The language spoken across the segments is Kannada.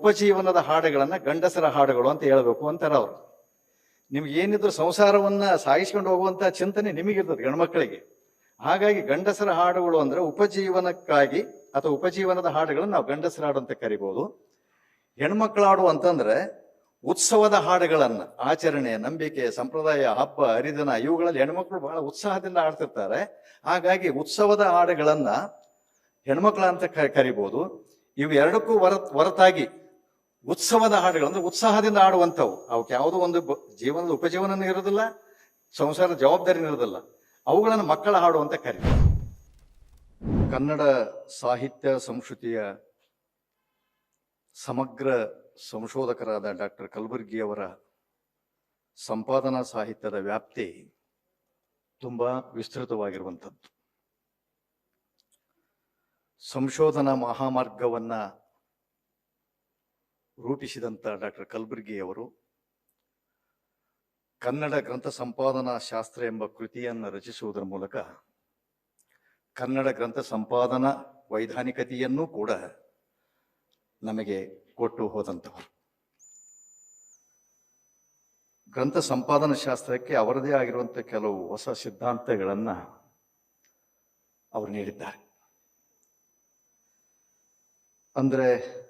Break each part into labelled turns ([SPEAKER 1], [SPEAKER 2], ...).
[SPEAKER 1] ಉಪಜೀವನದ ಹಾಡುಗಳನ್ನ ಗಂಡಸರ ಹಾಡುಗಳು ಅಂತ ಹೇಳಬೇಕು ಅಂತಾರೆ ಅವರು. ನಿಮ್ಗೆ ಏನಿದ್ರು ಸಂಸಾರವನ್ನ ಸಾಗಿಸ್ಕೊಂಡು ಹೋಗುವಂತ ಚಿಂತನೆ ನಿಮಗಿರ್ತದೆ ಗಂಡ್ಮಕ್ಳಿಗೆ ಹಾಗಾಗಿ ಗಂಡಸರ ಹಾಡುಗಳು ಅಂದ್ರೆ ಉಪಜೀವನಕ್ಕಾಗಿ ಅಥವಾ ಉಪಜೀವನದ ಹಾಡುಗಳನ್ನು ನಾವು ಗಂಡಸರ ಹಾಡು ಅಂತ ಕರಿಬಹುದು ಹೆಣ್ಮಕ್ಳ ಹಾಡು ಅಂತಂದ್ರೆ ಉತ್ಸವದ ಹಾಡುಗಳನ್ನ, ಆಚರಣೆ, ನಂಬಿಕೆ, ಸಂಪ್ರದಾಯ, ಹಬ್ಬ, ಹರಿದಿನ ಇವುಗಳಲ್ಲಿ ಹೆಣ್ಮಕ್ಳು ಬಹಳ ಉತ್ಸಾಹದಿಂದ ಹಾಡ್ತಿರ್ತಾರೆ. ಹಾಗಾಗಿ ಉತ್ಸವದ ಹಾಡುಗಳನ್ನ ಹೆಣ್ಮಕ್ಳ ಅಂತ ಕರಿಬಹುದು ಇವು ಎರಡಕ್ಕೂ ಹೊರ ಹೊರತಾಗಿ ಉತ್ಸವದ ಹಾಡುಗಳು, ಅಂದ್ರೆ ಉತ್ಸಾಹದಿಂದ ಆಡುವಂಥವು ಅವಕ್ಕೆ ಯಾವುದೋ ಒಂದು ಜೀವನದ ಉಪಜೀವನ ಇರೋದಿಲ್ಲ, ಸಂಸಾರದ ಜವಾಬ್ದಾರಿ ಇರೋದಿಲ್ಲ. ಅವುಗಳನ್ನು ಮಕ್ಕಳ ಹಾಡು ಅಂತ ಕರೀತಾರೆ. ಕನ್ನಡ ಸಾಹಿತ್ಯ ಸಂಸ್ಕೃತಿಯ ಸಮಗ್ರ ಸಂಶೋಧಕರಾದ ಡಾಕ್ಟರ್ ಕಲಬುರ್ಗಿಯವರ ಸಂಪಾದನಾ ಸಾಹಿತ್ಯದ ವ್ಯಾಪ್ತಿ ತುಂಬಾ ವಿಸ್ತೃತವಾಗಿರುವಂಥದ್ದು. ಸಂಶೋಧನಾ ಮಹಾಮಾರ್ಗವನ್ನ ರೂಪಿಸಿದಂತ ಡಾಕ್ಟರ್ ಕಲಬುರ್ಗಿಯವರು ಕನ್ನಡ ಗ್ರಂಥ ಸಂಪಾದನಾ ಶಾಸ್ತ್ರ ಎಂಬ ಕೃತಿಯನ್ನು ರಚಿಸುವುದರ ಮೂಲಕ ಕನ್ನಡ ಗ್ರಂಥ ಸಂಪಾದನಾ ವೈಧಾನಿಕತೆಯನ್ನೂ ಕೂಡ ನಮಗೆ ಕೊಟ್ಟು ಹೋದಂಥವರು. ಗ್ರಂಥ ಸಂಪಾದನಾ ಶಾಸ್ತ್ರಕ್ಕೆ ಅವರದೇ ಆಗಿರುವಂಥ ಕೆಲವು ಹೊಸ ಸಿದ್ಧಾಂತಗಳನ್ನು ಅವರು ನೀಡಿದ್ದಾರೆ. ಅಂದ್ರೆ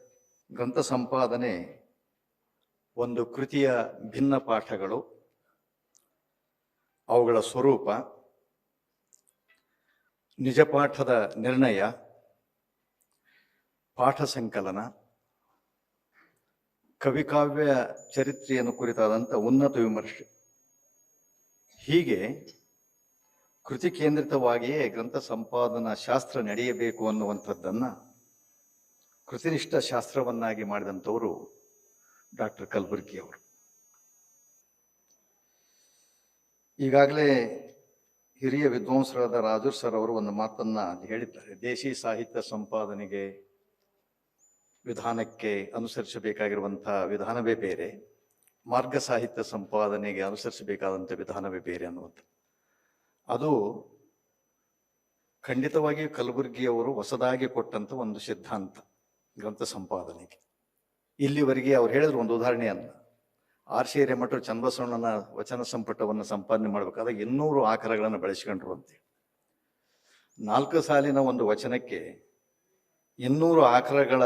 [SPEAKER 1] ಗ್ರಂಥ ಸಂಪಾದನೆ ಒಂದು ಕೃತಿಯ ಭಿನ್ನ ಪಾಠಗಳು. ಅವುಗಳ ಸ್ವರೂಪ ನಿಜ ಪಾಠದ ನಿರ್ಣಯ, ಪಾಠ ಸಂಕಲನ, ಕವಿಕಾವ್ಯ ಚರಿತ್ರೆಯನ್ನು ಕುರಿತಾದಂಥ ಉನ್ನತ ವಿಮರ್ಶೆ. ಹೀಗೆ ಕೃತಿ ಕೇಂದ್ರಿತವಾಗಿಯೇ ಗ್ರಂಥ ಸಂಪಾದನಾ ಶಾಸ್ತ್ರ ನಡೆಯಬೇಕು ಅನ್ನುವಂಥದ್ದನ್ನ ಕೃತಿನಿಷ್ಠ ಶಾಸ್ತ್ರವನ್ನಾಗಿ ಮಾಡಿದಂಥವರು ಡಾಕ್ಟರ್ ಕಲಬುರ್ಗಿ ಅವರು. ಈಗಾಗಲೇ ಹಿರಿಯ ವಿದ್ವಾಂಸರಾದ ರಾಜೂರ್ ಸರ್ ಅವರು ಒಂದು ಮಾತನ್ನ ಹೇಳಿದ್ದಾರೆ. ದೇಶಿ ಸಾಹಿತ್ಯ ಸಂಪಾದನೆಗೆ ವಿಧಾನಕ್ಕೆ ಅನುಸರಿಸಬೇಕಾಗಿರುವಂಥ ವಿಧಾನವೇ ಬೇರೆ, ಮಾರ್ಗ ಸಾಹಿತ್ಯ ಸಂಪಾದನೆಗೆ ಅನುಸರಿಸಬೇಕಾದಂಥ ವಿಧಾನವೇ ಬೇರೆ ಅನ್ನುವಂಥ ಅದು ಖಂಡಿತವಾಗಿಯೂ ಕಲಬುರ್ಗಿಯವರು ಹೊಸದಾಗಿ ಕೊಟ್ಟಂತ ಒಂದು ಸಿದ್ಧಾಂತ. ಗ್ರಂಥ ಸಂಪಾದನೆಗೆ. ಇಲ್ಲಿವರೆಗೆ ಅವ್ರು ಹೇಳಿದ್ರು ಒಂದು ಉದಾಹರಣೆ ಅಲ್ಲ. ಆರ್ ಸಿ ಮಠರು ಚನ್ನಬಸವಣ್ಣನ ವಚನ ಸಂಪುಟವನ್ನು ಸಂಪಾದನೆ ಮಾಡಬೇಕಾದಾಗ ಇನ್ನೂರು ಆಕರಗಳನ್ನು ಬೆಳೆಸ್ಕೊಂಡ್ರು ಅಂತೇಳಿ ನಾಲ್ಕು ಸಾಲಿನ ಒಂದು ವಚನಕ್ಕೆ ಇನ್ನೂರು ಆಕರಗಳ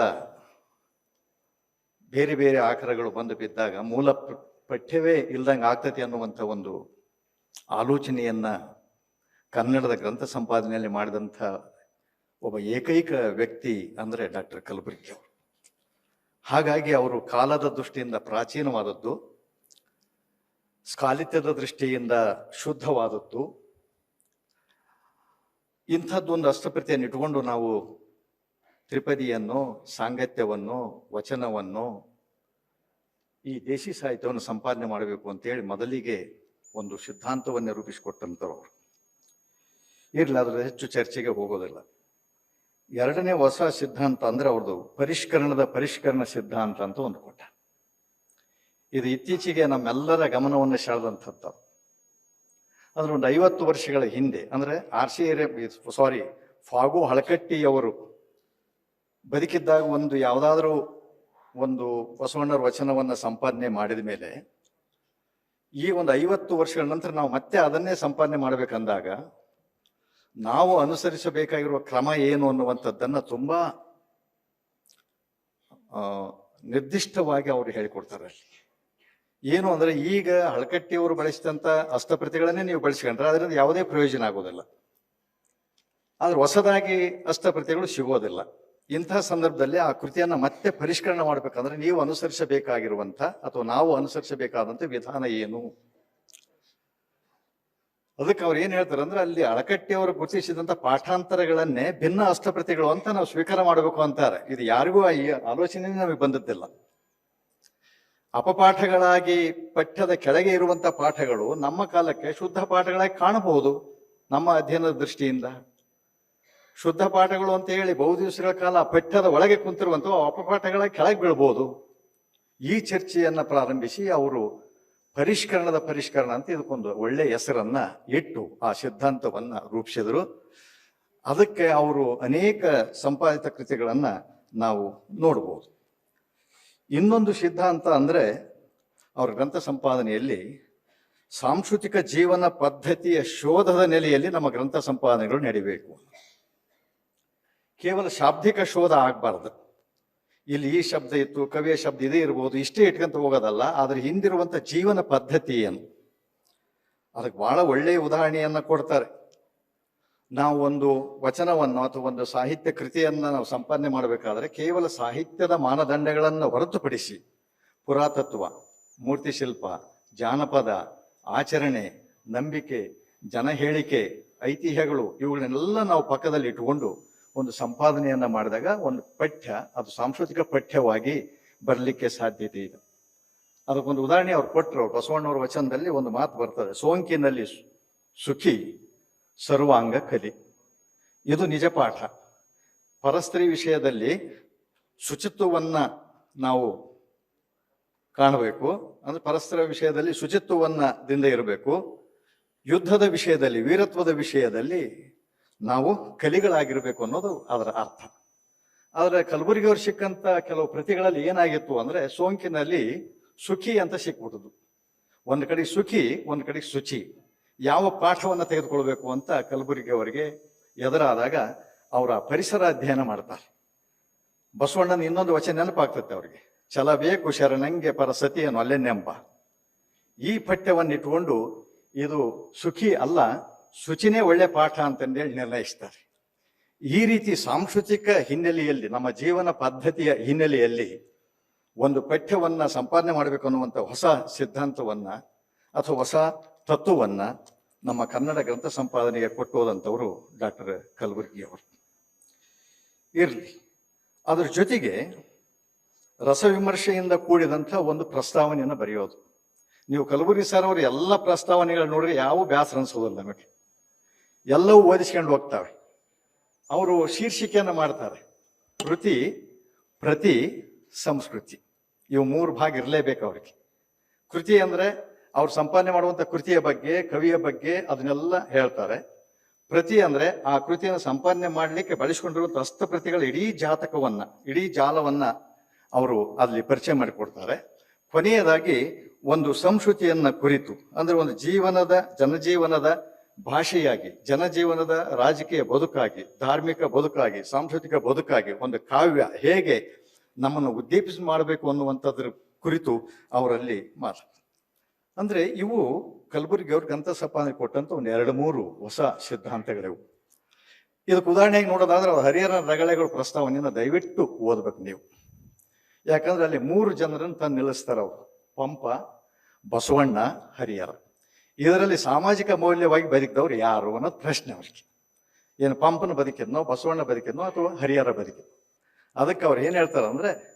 [SPEAKER 1] ಬೇರೆ ಬೇರೆ ಆಕರಗಳು ಬಂದು ಬಿದ್ದಾಗ ಮೂಲ ಪಠ್ಯವೇ ಇಲ್ದಂಗೆ ಆಗ್ತತಿ ಅನ್ನುವಂಥ ಒಂದು ಆಲೋಚನೆಯನ್ನ ಕನ್ನಡದ ಗ್ರಂಥ ಸಂಪಾದನೆಯಲ್ಲಿ ಮಾಡಿದಂಥ ಒಬ್ಬ ಏಕೈಕ ವ್ಯಕ್ತಿ ಅಂದರೆ ಡಾಕ್ಟರ್ ಕಲಬುರ್ಗಿ ಅವರು. ಹಾಗಾಗಿ ಅವರು ಕಾಲದ ದೃಷ್ಟಿಯಿಂದ ಪ್ರಾಚೀನವಾದದ್ದು, ಸ್ಕಾಲಿತ್ಯದ ದೃಷ್ಟಿಯಿಂದ ಶುದ್ಧವಾದದ್ದು, ಇಂಥದ್ದೊಂದು ಅಷ್ಟಪ್ರತಿಯನ್ನು ಇಟ್ಕೊಂಡು ನಾವು ತ್ರಿಪದಿಯನ್ನು, ಸಾಂಗತ್ಯವನ್ನು, ವಚನವನ್ನು, ಈ ದೇಶಿ ಸಾಹಿತ್ಯವನ್ನು ಸಂಪಾದನೆ ಮಾಡಬೇಕು ಅಂತೇಳಿ ಮೊದಲಿಗೆ ಒಂದು ಸಿದ್ಧಾಂತವನ್ನೇ ರೂಪಿಸಿಕೊಟ್ಟಂಥವ್ರು ಇರಲಿ ಅದರ ಹೆಚ್ಚು ಚರ್ಚೆಗೆ ಹೋಗೋದಿಲ್ಲ. ಎರಡನೇ ಹೊಸ ಸಿದ್ಧಾಂತ ಅಂದ್ರೆ ಅವ್ರದ್ದು ಪರಿಷ್ಕರಣದ ಪರಿಷ್ಕರಣ ಸಿದ್ಧಾಂತ ಅಂತ ಒಂದು ಕೊಟ್ಟ. ಇದು ಇತ್ತೀಚೆಗೆ ನಮ್ಮೆಲ್ಲರ ಗಮನವನ್ನು ಸೆಳೆದಂಥದ್ದು. ಅಂದ್ರೆ ಒಂದು ಐವತ್ತು ವರ್ಷಗಳ ಹಿಂದೆ, ಅಂದ್ರೆ ಆರ್ ಸಿ ಸಾರಿ ಫಾಗು ಹಳಕಟ್ಟಿಯವರು ಬದುಕಿದ್ದಾಗ ಒಂದು ಯಾವುದಾದ್ರೂ ಒಂದು ಬಸವಣ್ಣರ ವಚನವನ್ನ ಸಂಪಾದನೆ ಮಾಡಿದ ಮೇಲೆ, ಈ ಒಂದು ಐವತ್ತು ವರ್ಷಗಳ ನಂತರ ನಾವು ಮತ್ತೆ ಅದನ್ನೇ ಸಂಪಾದನೆ ಮಾಡಬೇಕಂದಾಗ ನಾವು ಅನುಸರಿಸಬೇಕಾಗಿರುವ ಕ್ರಮ ಏನು ಅನ್ನುವಂಥದ್ದನ್ನು ತುಂಬ ನಿರ್ದಿಷ್ಟವಾಗಿ ಅವರು ಹೇಳಿಕೊಡ್ತಾರೆ ಅಲ್ಲಿ. ಏನು ಅಂದರೆ ಈಗ ಹಳಕಟ್ಟಿಯವರು ಬಳಸಿದಂಥ ಅಷ್ಟಪ್ರತಿಗಳನ್ನೇ ನೀವು ಬಳಸ್ಕೊಂಡ್ರೆ ಅದರಿಂದ ಯಾವುದೇ ಪ್ರಯೋಜನ ಆಗೋದಿಲ್ಲ. ಆದರೆ ಹೊಸದಾಗಿ ಅಷ್ಟಪ್ರತಿಗಳು ಸಿಗೋದಿಲ್ಲ. ಇಂತಹ ಸಂದರ್ಭದಲ್ಲಿ ಆ ಕೃತಿಯನ್ನು ಮತ್ತೆ ಪರಿಷ್ಕರಣೆ ಮಾಡಬೇಕಂದ್ರೆ ನೀವು ಅನುಸರಿಸಬೇಕಾಗಿರುವಂಥ ಅಥವಾ ನಾವು ಅನುಸರಿಸಬೇಕಾದಂಥ ವಿಧಾನ ಏನು? ಅದಕ್ಕೆ ಅವ್ರು ಏನ್ ಹೇಳ್ತಾರೆ ಅಂದ್ರೆ ಅಲ್ಲಿ ಅಳಕಟ್ಟಿಯವರು ಗುರುತಿಸಿದಂತ ಪಾಠಾಂತರಗಳನ್ನೇ ಭಿನ್ನ ಅಷ್ಟಪ್ರತಿಗಳು ಅಂತ ನಾವು ಸ್ವೀಕಾರ ಮಾಡಬೇಕು ಅಂತಾರೆ. ಇದು ಯಾರಿಗೂ ಈ ಆಲೋಚನೆ ನಮಗೆ ಬಂದದ್ದಿಲ್ಲ. ಅಪಪಾಠಗಳಾಗಿ ಪಠ್ಯದ ಕೆಳಗೆ ಇರುವಂತ ಪಾಠಗಳು ನಮ್ಮ ಕಾಲಕ್ಕೆ ಶುದ್ಧ ಪಾಠಗಳಾಗಿ ಕಾಣಬಹುದು ನಮ್ಮ ಅಧ್ಯಯನದ ದೃಷ್ಟಿಯಿಂದ. ಶುದ್ಧ ಪಾಠಗಳು ಅಂತ ಹೇಳಿ ಬಹು ದಿವಸಗಳ ಕಾಲ ಪಠ್ಯದ ಒಳಗೆ ಕುಂತಿರುವಂತ ಅಪಪಾಠಗಳ ಕೆಳಗೆ ಬೀಳ್ಬೋದು. ಈ ಚರ್ಚೆಯನ್ನ ಪ್ರಾರಂಭಿಸಿ ಅವರು ಪರಿಷ್ಕರಣದ ಪರಿಷ್ಕರಣ ಅಂತ ಇದಕ್ಕೊಂದು ಒಳ್ಳೆ ಹೆಸರನ್ನ ಇಟ್ಟು ಆ ಸಿದ್ಧಾಂತವನ್ನ ರೂಪಿಸಿದರು. ಅದಕ್ಕೆ ಅವರು ಅನೇಕ ಸಂಪಾದಿತ ಕೃತಿಗಳನ್ನ ನಾವು ನೋಡಬಹುದು ಇನ್ನೊಂದು ಸಿದ್ಧಾಂತ ಅಂದ್ರೆ ಅವರ ಗ್ರಂಥ ಸಂಪಾದನೆಯಲ್ಲಿ ಸಾಂಸ್ಕೃತಿಕ ಜೀವನ ಪದ್ಧತಿಯ ಶೋಧದ ನೆಲೆಯಲ್ಲಿ ನಮ್ಮ ಗ್ರಂಥ ಸಂಪಾದನೆಗಳು ನಡಿಬೇಕು. ಕೇವಲ ಶಾಬ್ದಿಕ ಶೋಧ ಆಗಬಾರ್ದು. ಇಲ್ಲಿ ಈ ಶಬ್ದ ಇತ್ತು, ಕವಿಯ ಶಬ್ದ ಇದೇ ಇರ್ಬೋದು, ಇಷ್ಟೇ ಇಟ್ಕೊಂತ ಹೋಗೋದಲ್ಲ, ಆದ್ರೆ ಹಿಂದಿರುವಂಥ ಜೀವನ ಪದ್ಧತಿ ಏನು? ಅದಕ್ಕೆ ಬಹಳ ಒಳ್ಳೆಯ ಉದಾಹರಣೆಯನ್ನ ಕೊಡ್ತಾರೆ. ನಾವು ಒಂದು ವಚನವನ್ನು ಅಥವಾ ಒಂದು ಸಾಹಿತ್ಯ ಕೃತಿಯನ್ನ ನಾವು ಸಂಪಾದನೆ ಮಾಡಬೇಕಾದ್ರೆ ಕೇವಲ ಸಾಹಿತ್ಯದ ಮಾನದಂಡಗಳನ್ನು ಹೊರತುಪಡಿಸಿ ಪುರಾತತ್ವ, ಮೂರ್ತಿಶಿಲ್ಪ, ಜಾನಪದ, ಆಚರಣೆ, ನಂಬಿಕೆ ಜನ ಹೇಳಿಕೆ ಐತಿಹ್ಯಗಳು, ಇವುಗಳನ್ನೆಲ್ಲ ನಾವು ಪಕ್ಕದಲ್ಲಿ ಇಟ್ಟುಕೊಂಡು ಒಂದು ಸಂಪಾದನೆಯನ್ನ ಮಾಡಿದಾಗ ಒಂದು ಪಠ್ಯ, ಅದು ಸಾಂಸ್ಕೃತಿಕ ಪಠ್ಯವಾಗಿ ಬರಲಿಕ್ಕೆ ಸಾಧ್ಯತೆ ಇದೆ. ಅದಕ್ಕೊಂದು ಉದಾಹರಣೆ ಅವ್ರು ಕೊಟ್ಟರು ಅವ್ರು ಬಸವಣ್ಣವ್ರ ವಚನದಲ್ಲಿ ಒಂದು ಮಾತು ಬರ್ತದೆ, ಸೋಂಕಿನಲ್ಲಿ ಸುಖಿ ಸರ್ವಾಂಗ ಕಲಿ. ಇದು ನಿಜ ಪಾಠ. ಪರಸ್ತ್ರೀ ವಿಷಯದಲ್ಲಿ ಶುಚಿತ್ವವನ್ನ ನಾವು ಕಾಣಬೇಕು, ಅಂದ್ರೆ ಪರಸ್ಪರ ವಿಷಯದಲ್ಲಿ ಶುಚಿತ್ವವನ್ನ ದಿಂದ ಇರಬೇಕು. ಯುದ್ಧದ ವಿಷಯದಲ್ಲಿ, ವೀರತ್ವದ ವಿಷಯದಲ್ಲಿ ನಾವು ಕಲಿಗಳಾಗಿರ್ಬೇಕು ಅನ್ನೋದು ಅದರ ಅರ್ಥ. ಆದ್ರೆ ಕಲಬುರಗಿಯವ್ರು ಸಿಕ್ಕಂತ ಕೆಲವು ಪ್ರತಿಗಳಲ್ಲಿ ಏನಾಗಿತ್ತು ಅಂದ್ರೆ ಸೋಂಕಿನಲ್ಲಿ ಸುಖಿ ಅಂತ ಸಿಕ್ಬಿಡುದು ಒಂದು ಕಡೆ ಸುಖಿ, ಒಂದು ಕಡೆ ಶುಚಿ. ಯಾವ ಪಾಠವನ್ನ ತೆಗೆದುಕೊಳ್ಬೇಕು ಅಂತ ಕಲಬುರಗಿ ಅವರಿಗೆ ಎದುರಾದಾಗ ಅವರ ಪರಿಸರ ಅಧ್ಯಯನ ಮಾಡ್ತಾರೆ. ಬಸವಣ್ಣನ ಇನ್ನೊಂದು ವಚನ ನೆನಪಾಗ್ತದೆ ಅವ್ರಿಗೆ. ಛಲಬೇಕು ಶರಣಂಗೆ ಪರಸತಿಯನ್ನು ಅಲ್ಲೇ ಈ ಪಠ್ಯವನ್ನು ಇಟ್ಕೊಂಡು ಇದು ಸುಖಿ ಅಲ್ಲ ಶುಚಿನೇ ಒಳ್ಳೆ ಪಾಠ ಅಂತಂದೇಳಿ ನಿರ್ಣಯಿಸ್ತಾರೆ ಈ ರೀತಿ ಸಾಂಸ್ಕೃತಿಕ ಹಿನ್ನೆಲೆಯಲ್ಲಿ, ನಮ್ಮ ಜೀವನ ಪದ್ಧತಿಯ ಹಿನ್ನೆಲೆಯಲ್ಲಿ ಒಂದು ಪಠ್ಯವನ್ನ ಸಂಪಾದನೆ ಮಾಡಬೇಕು ಅನ್ನುವಂಥ ಹೊಸ ಸಿದ್ಧಾಂತವನ್ನ ಅಥವಾ ಹೊಸ ತತ್ವವನ್ನ ನಮ್ಮ ಕನ್ನಡ ಗ್ರಂಥ ಸಂಪಾದನೆಗೆ ಕೊಟ್ಟೋದಂಥವರು ಡಾಕ್ಟರ್ ಕಲಬುರ್ಗಿ ಅವರು ಇರಲಿ. ಅದರ ಜೊತೆಗೆ ರಸವಿಮರ್ಶೆಯಿಂದ ಕೂಡಿದಂಥ ಒಂದು ಪ್ರಸ್ತಾವನೆಯನ್ನು ಬರೆಯೋದು. ನೀವು ಕಲಬುರ್ಗಿ ಸರ್ ಅವರು ಎಲ್ಲ ಪ್ರಸ್ತಾವನೆಗಳು ನೋಡ್ರಿ ಯಾವ ಬ್ಯಾಸರ ಅನ್ಸೋದಿಲ್ಲ ನಮಗೆ. ಎಲ್ಲವೂ ಓದಿಸ್ಕೊಂಡು ಹೋಗ್ತಾವೆ. ಅವರು ಶೀರ್ಷಿಕೆಯನ್ನು ಮಾಡ್ತಾರೆ. ಕೃತಿ, ಪ್ರತಿ, ಸಂಸ್ಕೃತಿ. ಇವು ಮೂರು ಭಾಗ ಇರಲೇಬೇಕು ಅವ್ರಿಗೆ. ಕೃತಿ ಅಂದರೆ ಅವ್ರು ಸಂಪಾದನೆ ಮಾಡುವಂಥ ಕೃತಿಯ ಬಗ್ಗೆ, ಕವಿಯ ಬಗ್ಗೆ ಅದನ್ನೆಲ್ಲ ಹೇಳ್ತಾರೆ. ಪ್ರತಿ ಅಂದರೆ ಆ ಕೃತಿಯನ್ನು ಸಂಪಾದನೆ ಮಾಡಲಿಕ್ಕೆ ಹಸ್ತ ಹಸ್ತಪ್ರತಿಗಳ ಇಡೀ ಜಾತಕವನ್ನು, ಇಡೀ ಜಾಲವನ್ನು ಅವರು ಅಲ್ಲಿ ಪರಿಚಯ ಮಾಡಿಕೊಡ್ತಾರೆ. ಕೊನೆಯದಾಗಿ ಒಂದು ಸಂಸ್ಕೃತಿಯನ್ನು ಕುರಿತು, ಅಂದರೆ ಒಂದು ಜೀವನದ, ಜನಜೀವನದ ಭಾಷೆಯಾಗಿ, ಜನಜೀವನದ ರಾಜಕೀಯ ಬದುಕಾಗಿ, ಧಾರ್ಮಿಕ ಬದುಕಾಗಿ, ಸಾಂಸ್ಕೃತಿಕ ಬದುಕಾಗಿ ಒಂದು ಕಾವ್ಯ ಹೇಗೆ ನಮ್ಮನ್ನು ಉದ್ದೀಪಿಸಿ ಮಾಡಬೇಕು ಅನ್ನುವಂಥದ್ರ ಕುರಿತು ಅವರಲ್ಲಿ ಮಾತು. ಅಂದ್ರೆ ಇವು ಕಲಬುರಗಿ ಅವ್ರ ಗ್ರಂಥ ಸಂಪಾದನೆ ಕೊಟ್ಟಂತ ಒಂದು ಎರಡು ಮೂರು ಹೊಸ ಸಿದ್ಧಾಂತಗಳಿವು. ಇದಕ್ಕೆ ಉದಾಹರಣೆಗೆ ನೋಡೋದಾದ್ರೆ ಅವ್ರ ಹರಿಹರ ರಗಳೆಗಳ ಪ್ರಸ್ತಾವನೆಯನ್ನು ದಯವಿಟ್ಟು ಓದ್ಬೇಕು ನೀವು. ಯಾಕಂದ್ರೆ ಅಲ್ಲಿ ಮೂರು ಜನರನ್ನು ತಂದು ನಿಲ್ಲಿಸ್ತಾರೆ ಅವರು ಪಂಪ, ಬಸವಣ್ಣ, ಹರಿಹರ. ಇದರಲ್ಲಿ ಸಾಮಾಜಿಕ ಮೌಲ್ಯವಾಗಿ ಬದುಕಿದವ್ರು ಯಾರು ಅನ್ನೋದು ಪ್ರಶ್ನೆ ಅವ್ರಿಗೆ. ಏನು ಪಂಪನ ಬದುಕಿದ್ನೋ, ಬಸವಣ್ಣ ಬದುಕಿದ್ನೋ ಅಥವಾ ಹರಿಹರ ಬದುಕಿದ್ನೋ. ಅದಕ್ಕೆ ಅವ್ರು ಏನು ಹೇಳ್ತಾರೆ ಅಂದ್ರೆ,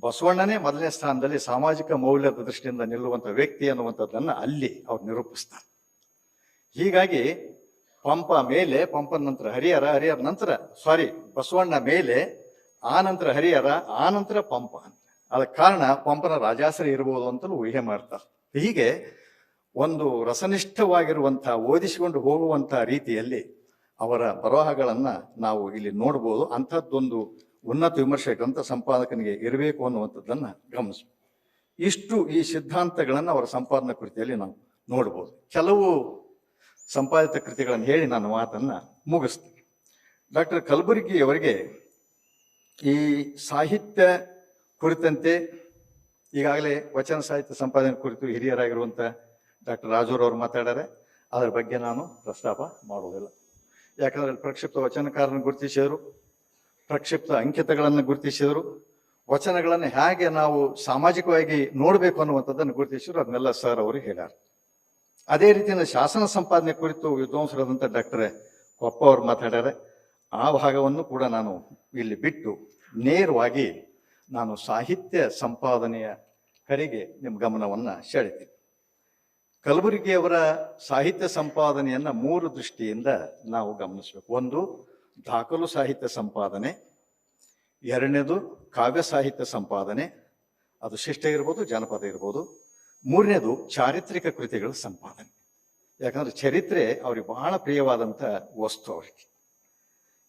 [SPEAKER 1] ಬಸವಣ್ಣನೇ ಮೊದಲನೇ ಸ್ಥಾನದಲ್ಲಿ ಸಾಮಾಜಿಕ ಮೌಲ್ಯದ ದೃಷ್ಟಿಯಿಂದ ನಿಲ್ಲುವಂತ ವ್ಯಕ್ತಿ ಅನ್ನುವಂಥದ್ದನ್ನು ಅಲ್ಲಿ ಅವ್ರು ನಿರೂಪಿಸ್ತಾರೆ. ಹೀಗಾಗಿ ಪಂಪ ಮೇಲೆ, ಪಂಪನ ನಂತರ ಹರಿಹರ ಹರಿಹರ ನಂತರ ಸಾರಿ ಬಸವಣ್ಣ ಮೇಲೆ, ಆ ನಂತರ ಹರಿಹರ, ಆ ನಂತರ ಪಂಪ ಅದಕ್ಕೆ ಕಾರಣ ಪಂಪನ ರಾಜಾಸರಿ ಇರ್ಬೋದು ಅಂತಲೂ ಊಹೆ ಮಾಡ್ತಾರೆ. ಹೀಗೆ ಒಂದು ರಸನಿಷ್ಠವಾಗಿರುವಂಥ, ಓದಿಸಿಕೊಂಡು ಹೋಗುವಂಥ ರೀತಿಯಲ್ಲಿ ಅವರ ಬರಹಗಳನ್ನ ನಾವು ಇಲ್ಲಿ ನೋಡ್ಬೋದು. ಅಂಥದ್ದೊಂದು ಉನ್ನತ ವಿಮರ್ಶೆ ಗ್ರಂಥ ಸಂಪಾದಕನಿಗೆ ಇರಬೇಕು ಅನ್ನುವಂಥದ್ದನ್ನ ಗಮನಿಸ. ಇಷ್ಟು ಈ ಸಿದ್ಧಾಂತಗಳನ್ನು ಅವರ ಸಂಪಾದನಾ ಕೃತಿಯಲ್ಲಿ ನಾವು ನೋಡ್ಬೋದು. ಕೆಲವು ಸಂಪಾದಿತ ಕೃತಿಗಳನ್ನು ಹೇಳಿ ನಾನು ಮಾತನ್ನ ಮುಗಿಸ್ತೀನಿ. ಡಾಕ್ಟರ್ ಕಲಬುರ್ಗಿಯವರಿಗೆ ಈ ಸಾಹಿತ್ಯ ಕುರಿತಂತೆ ಈಗಾಗಲೇ ವಚನ ಸಾಹಿತ್ಯ ಸಂಪಾದನೆ ಕುರಿತು ಹಿರಿಯರಾಗಿರುವಂಥ ಡಾಕ್ಟರ್ ರಾಜೂರ್ ಅವರು ಮಾತಾಡ್ಯಾರೆ. ಅದರ ಬಗ್ಗೆ ನಾನು ಪ್ರಸ್ತಾಪ ಮಾಡುವುದಿಲ್ಲ. ಯಾಕಂದ್ರೆ ಪ್ರಕ್ಷಿಪ್ತ ವಚನಕಾರನ ಗುರುತಿಸಿದರು. ಪ್ರಕ್ಷಿಪ್ತ ಅಂಕಿತಗಳನ್ನು ಗುರುತಿಸಿದರು. ವಚನಗಳನ್ನು ಹೇಗೆ ನಾವು ಸಾಮಾಜಿಕವಾಗಿ ನೋಡಬೇಕು ಅನ್ನುವಂಥದ್ದನ್ನು ಗುರುತಿಸಿದ್ರು. ಅದನ್ನೆಲ್ಲ ಸರ್ ಅವರು ಹೇಳ್ಯಾರ. ಅದೇ ರೀತಿಯಿಂದ ಶಾಸನ ಸಂಪಾದನೆ ಕುರಿತು ವಿದ್ವಾಂಸರಾದಂಥ ಡಾಕ್ಟರ್ ಕೊಪ್ಪ ಅವರು ಮಾತಾಡ್ಯಾರೆ. ಆ ಭಾಗವನ್ನು ಕೂಡ ನಾನು ಇಲ್ಲಿ ಬಿಟ್ಟು ನೇರವಾಗಿ ನಾನು ಸಾಹಿತ್ಯ ಸಂಪಾದನೆಯ ಕಡೆಗೆ ನಿಮ್ಮ ಗಮನವನ್ನು ಸೆಳಿತೀನಿ. ಕಲಬುರಗಿಯವರ ಸಾಹಿತ್ಯ ಸಂಪಾದನೆಯನ್ನ ಮೂರು ದೃಷ್ಟಿಯಿಂದ ನಾವು ಗಮನಿಸಬೇಕು. ಒಂದು, ದಾಖಲು ಸಾಹಿತ್ಯ ಸಂಪಾದನೆ. ಎರಡನೇದು, ಕಾವ್ಯ ಸಾಹಿತ್ಯ ಸಂಪಾದನೆ. ಅದು ಶಿಷ್ಟ ಇರ್ಬೋದು, ಜಾನಪದ ಇರ್ಬೋದು. ಮೂರನೇದು, ಚಾರಿತ್ರಿಕ ಕೃತಿಗಳ ಸಂಪಾದನೆ. ಯಾಕಂದ್ರೆ ಚರಿತ್ರೆ ಅವ್ರಿಗೆ ಬಹಳ ಪ್ರಿಯವಾದಂಥ ವಸ್ತು ಅವರಿಗೆ.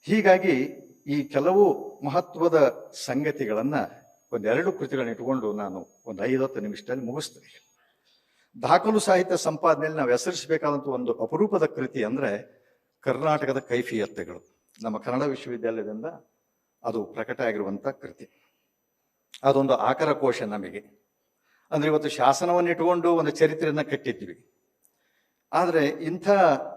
[SPEAKER 1] ಹೀಗಾಗಿ ಈ ಕೆಲವು ಮಹತ್ವದ ಸಂಗತಿಗಳನ್ನ ಒಂದೆರಡು ಕೃತಿಗಳನ್ನ ಇಟ್ಕೊಂಡು ನಾನು ಒಂದು ಐವತ್ತು ನಿಮಿಷದಲ್ಲಿ ಮುಗಿಸ್ತೀನಿ. ದಾಖಲು ಸಾಹಿತ್ಯ ಸಂಪಾದನೆಯಲ್ಲಿ ನಾವು ಹೆಸರಿಸಬೇಕಾದಂಥ ಒಂದು ಅಪರೂಪದ ಕೃತಿ ಅಂದ್ರೆ ಕರ್ನಾಟಕದ ಕೈಫಿಯತ್ತೆಗಳು. ನಮ್ಮ ಕನ್ನಡ ವಿಶ್ವವಿದ್ಯಾಲಯದಿಂದ ಅದು ಪ್ರಕಟ ಆಗಿರುವಂಥ ಕೃತಿ. ಅದೊಂದು ಆಕರ ಕೋಶ ನಮಗೆ. ಅಂದ್ರೆ ಇವತ್ತು ಶಾಸನವನ್ನು ಇಟ್ಕೊಂಡು ಒಂದು ಚರಿತ್ರೆಯನ್ನು ಕಟ್ಟಿದ್ವಿ. ಆದರೆ ಇಂಥ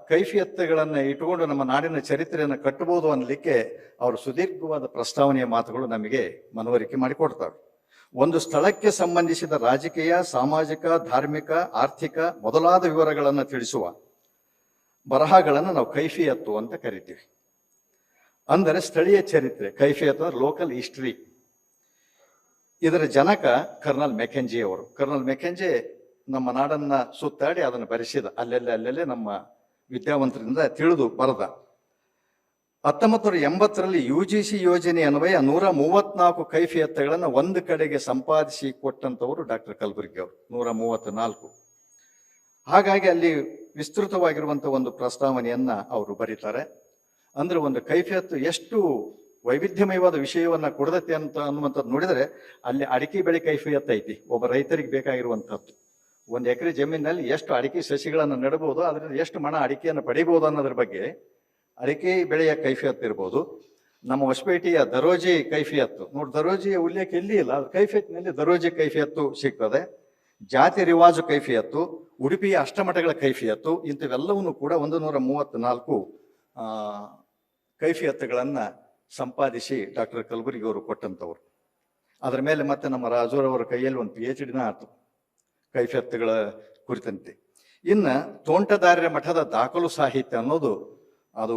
[SPEAKER 1] ಕೈಫಿಯತ್ತೆಗಳನ್ನು ಇಟ್ಟುಕೊಂಡು ನಮ್ಮ ನಾಡಿನ ಚರಿತ್ರೆಯನ್ನು ಕಟ್ಟಬಹುದು ಅನ್ನಲಿಕ್ಕೆ ಅವರು ಸುದೀರ್ಘವಾದ ಪ್ರಸ್ತಾವನೆಯ ಮಾತುಗಳು ನಮಗೆ ಮನವರಿಕೆ ಮಾಡಿಕೊಡ್ತವೆ. ಒಂದು ಸ್ಥಳಕ್ಕೆ ಸಂಬಂಧಿಸಿದ ರಾಜಕೀಯ, ಸಾಮಾಜಿಕ, ಧಾರ್ಮಿಕ, ಆರ್ಥಿಕ ಮೊದಲಾದ ವಿವರಗಳನ್ನು ತಿಳಿಸುವ ಬರಹಗಳನ್ನು ನಾವು ಕೈಫಿಯತ್ತು ಅಂತ ಕರಿತೀವಿ. ಅಂದರೆ ಸ್ಥಳೀಯ ಚರಿತ್ರೆ ಕೈಫಿಯತ್ ಅಂದ್ರೆ ಲೋಕಲ್ ಹಿಸ್ಟ್ರಿ ಇದರ ಜನಕ ಕರ್ನಲ್ ಮೆಕೆಂಜಿ ಅವರು. ಕರ್ನಲ್ ಮೆಕೆಂಜಿ ನಮ್ಮ ನಾಡನ್ನ ಸುತ್ತಾಡಿ ಅದನ್ನು ಬರೆಸಿದ. ಅಲ್ಲೆಲ್ಲೇ ಅಲ್ಲೆಲ್ಲೇ ನಮ್ಮ ವಿದ್ಯಾವಂತರಿಂದ ತಿಳಿದು ಬರದ. ಹತ್ತೊಂಬತ್ತು ನೂರ ಎಂಬತ್ತರಲ್ಲಿ ಯು ಜಿ ಸಿ ಯೋಜನೆ ಅನ್ವಯ ನೂರ ಮೂವತ್ನಾಲ್ಕು ಕೈಫಿಯತ್ತುಗಳನ್ನು ಒಂದು ಕಡೆಗೆ ಸಂಪಾದಿಸಿ ಕೊಟ್ಟಂತವರು ಡಾಕ್ಟರ್ ಕಲಬುರ್ಗಿ ಅವರು ನೂರ ಮೂವತ್ನಾಲ್ಕು ಹಾಗಾಗಿ ಅಲ್ಲಿ ವಿಸ್ತೃತವಾಗಿರುವಂಥ ಒಂದು ಪ್ರಸ್ತಾವನೆಯನ್ನ ಅವರು ಬರೀತಾರೆ. ಅಂದ್ರೆ ಒಂದು ಕೈಫಿಯತ್ತು ಎಷ್ಟು ವೈವಿಧ್ಯಮಯವಾದ ವಿಷಯವನ್ನ ಕೊಡದತ್ತೆ ಅಂತ ಅನ್ನುವಂಥದ್ದು ನೋಡಿದರೆ ಅಲ್ಲಿ ಅಡಿಕೆ ಬೆಳೆ ಕೈಫಿಯತ್ ಐತಿ. ಒಬ್ಬ ರೈತರಿಗೆ ಬೇಕಾಗಿರುವಂಥದ್ದು. ಒಂದು ಎಕರೆ ಜಮೀನಿನಲ್ಲಿ ಎಷ್ಟು ಅಡಿಕೆ ಸಸಿಗಳನ್ನು ನೆಡಬಹುದು ಅದರಿಂದ ಎಷ್ಟು ಮಣ ಅಡಿಕೆಯನ್ನು ಪಡಿಬಹುದು ಅನ್ನೋದ್ರ ಬಗ್ಗೆ ಅಡಿಕೆ ಬೆಳೆಯ ಕೈಫಿಯತ್ ಇರ್ಬೋದು. ನಮ್ಮ ಹೊಸಪೇಟೆಯ ದರೋಜಿ ಕೈಫಿಯತ್ತು. ನೋಡಿ ದರೋಜಿಯ ಉಲ್ಲೇಖ ಎಲ್ಲಿ ಇಲ್ಲ. ಅದು ಕೈಫಿಯತ್ನಲ್ಲಿ ದರೋಜಿ ಕೈಫಿಯತ್ತು ಸಿಗ್ತದೆ. ಜಾತಿ ರಿವಾಜು ಕೈಫಿಯತ್ತು ಉಡುಪಿಯ ಅಷ್ಟಮಠಗಳ ಕೈಫಿಯತ್ತು, ಇಂಥವೆಲ್ಲವನ್ನು ಕೂಡ ಒಂದು ನೂರ ಮೂವತ್ತ್ನಾಲ್ಕು ಕೈಫಿಯತ್ತುಗಳನ್ನ ಸಂಪಾದಿಸಿ ಡಾಕ್ಟರ್ ಕಲಬುರ್ಗಿ ಅವರು ಕೊಟ್ಟಂಥವ್ರು. ಅದರ ಮೇಲೆ ಮತ್ತೆ ನಮ್ಮ ರಾಜೂರವರ ಕೈಯಲ್ಲಿ ಒಂದು ಪಿ ಎಚ್ ಡಿನ ಆಯಿತು ಕೈಫಿಯತ್ತುಗಳ ಕುರಿತಂತೆ. ಇನ್ನು ತೋಂಟದಾರ್ಯ ಮಠದ ದಾಖಲು ಸಾಹಿತ್ಯ ಅನ್ನೋದು ಅದು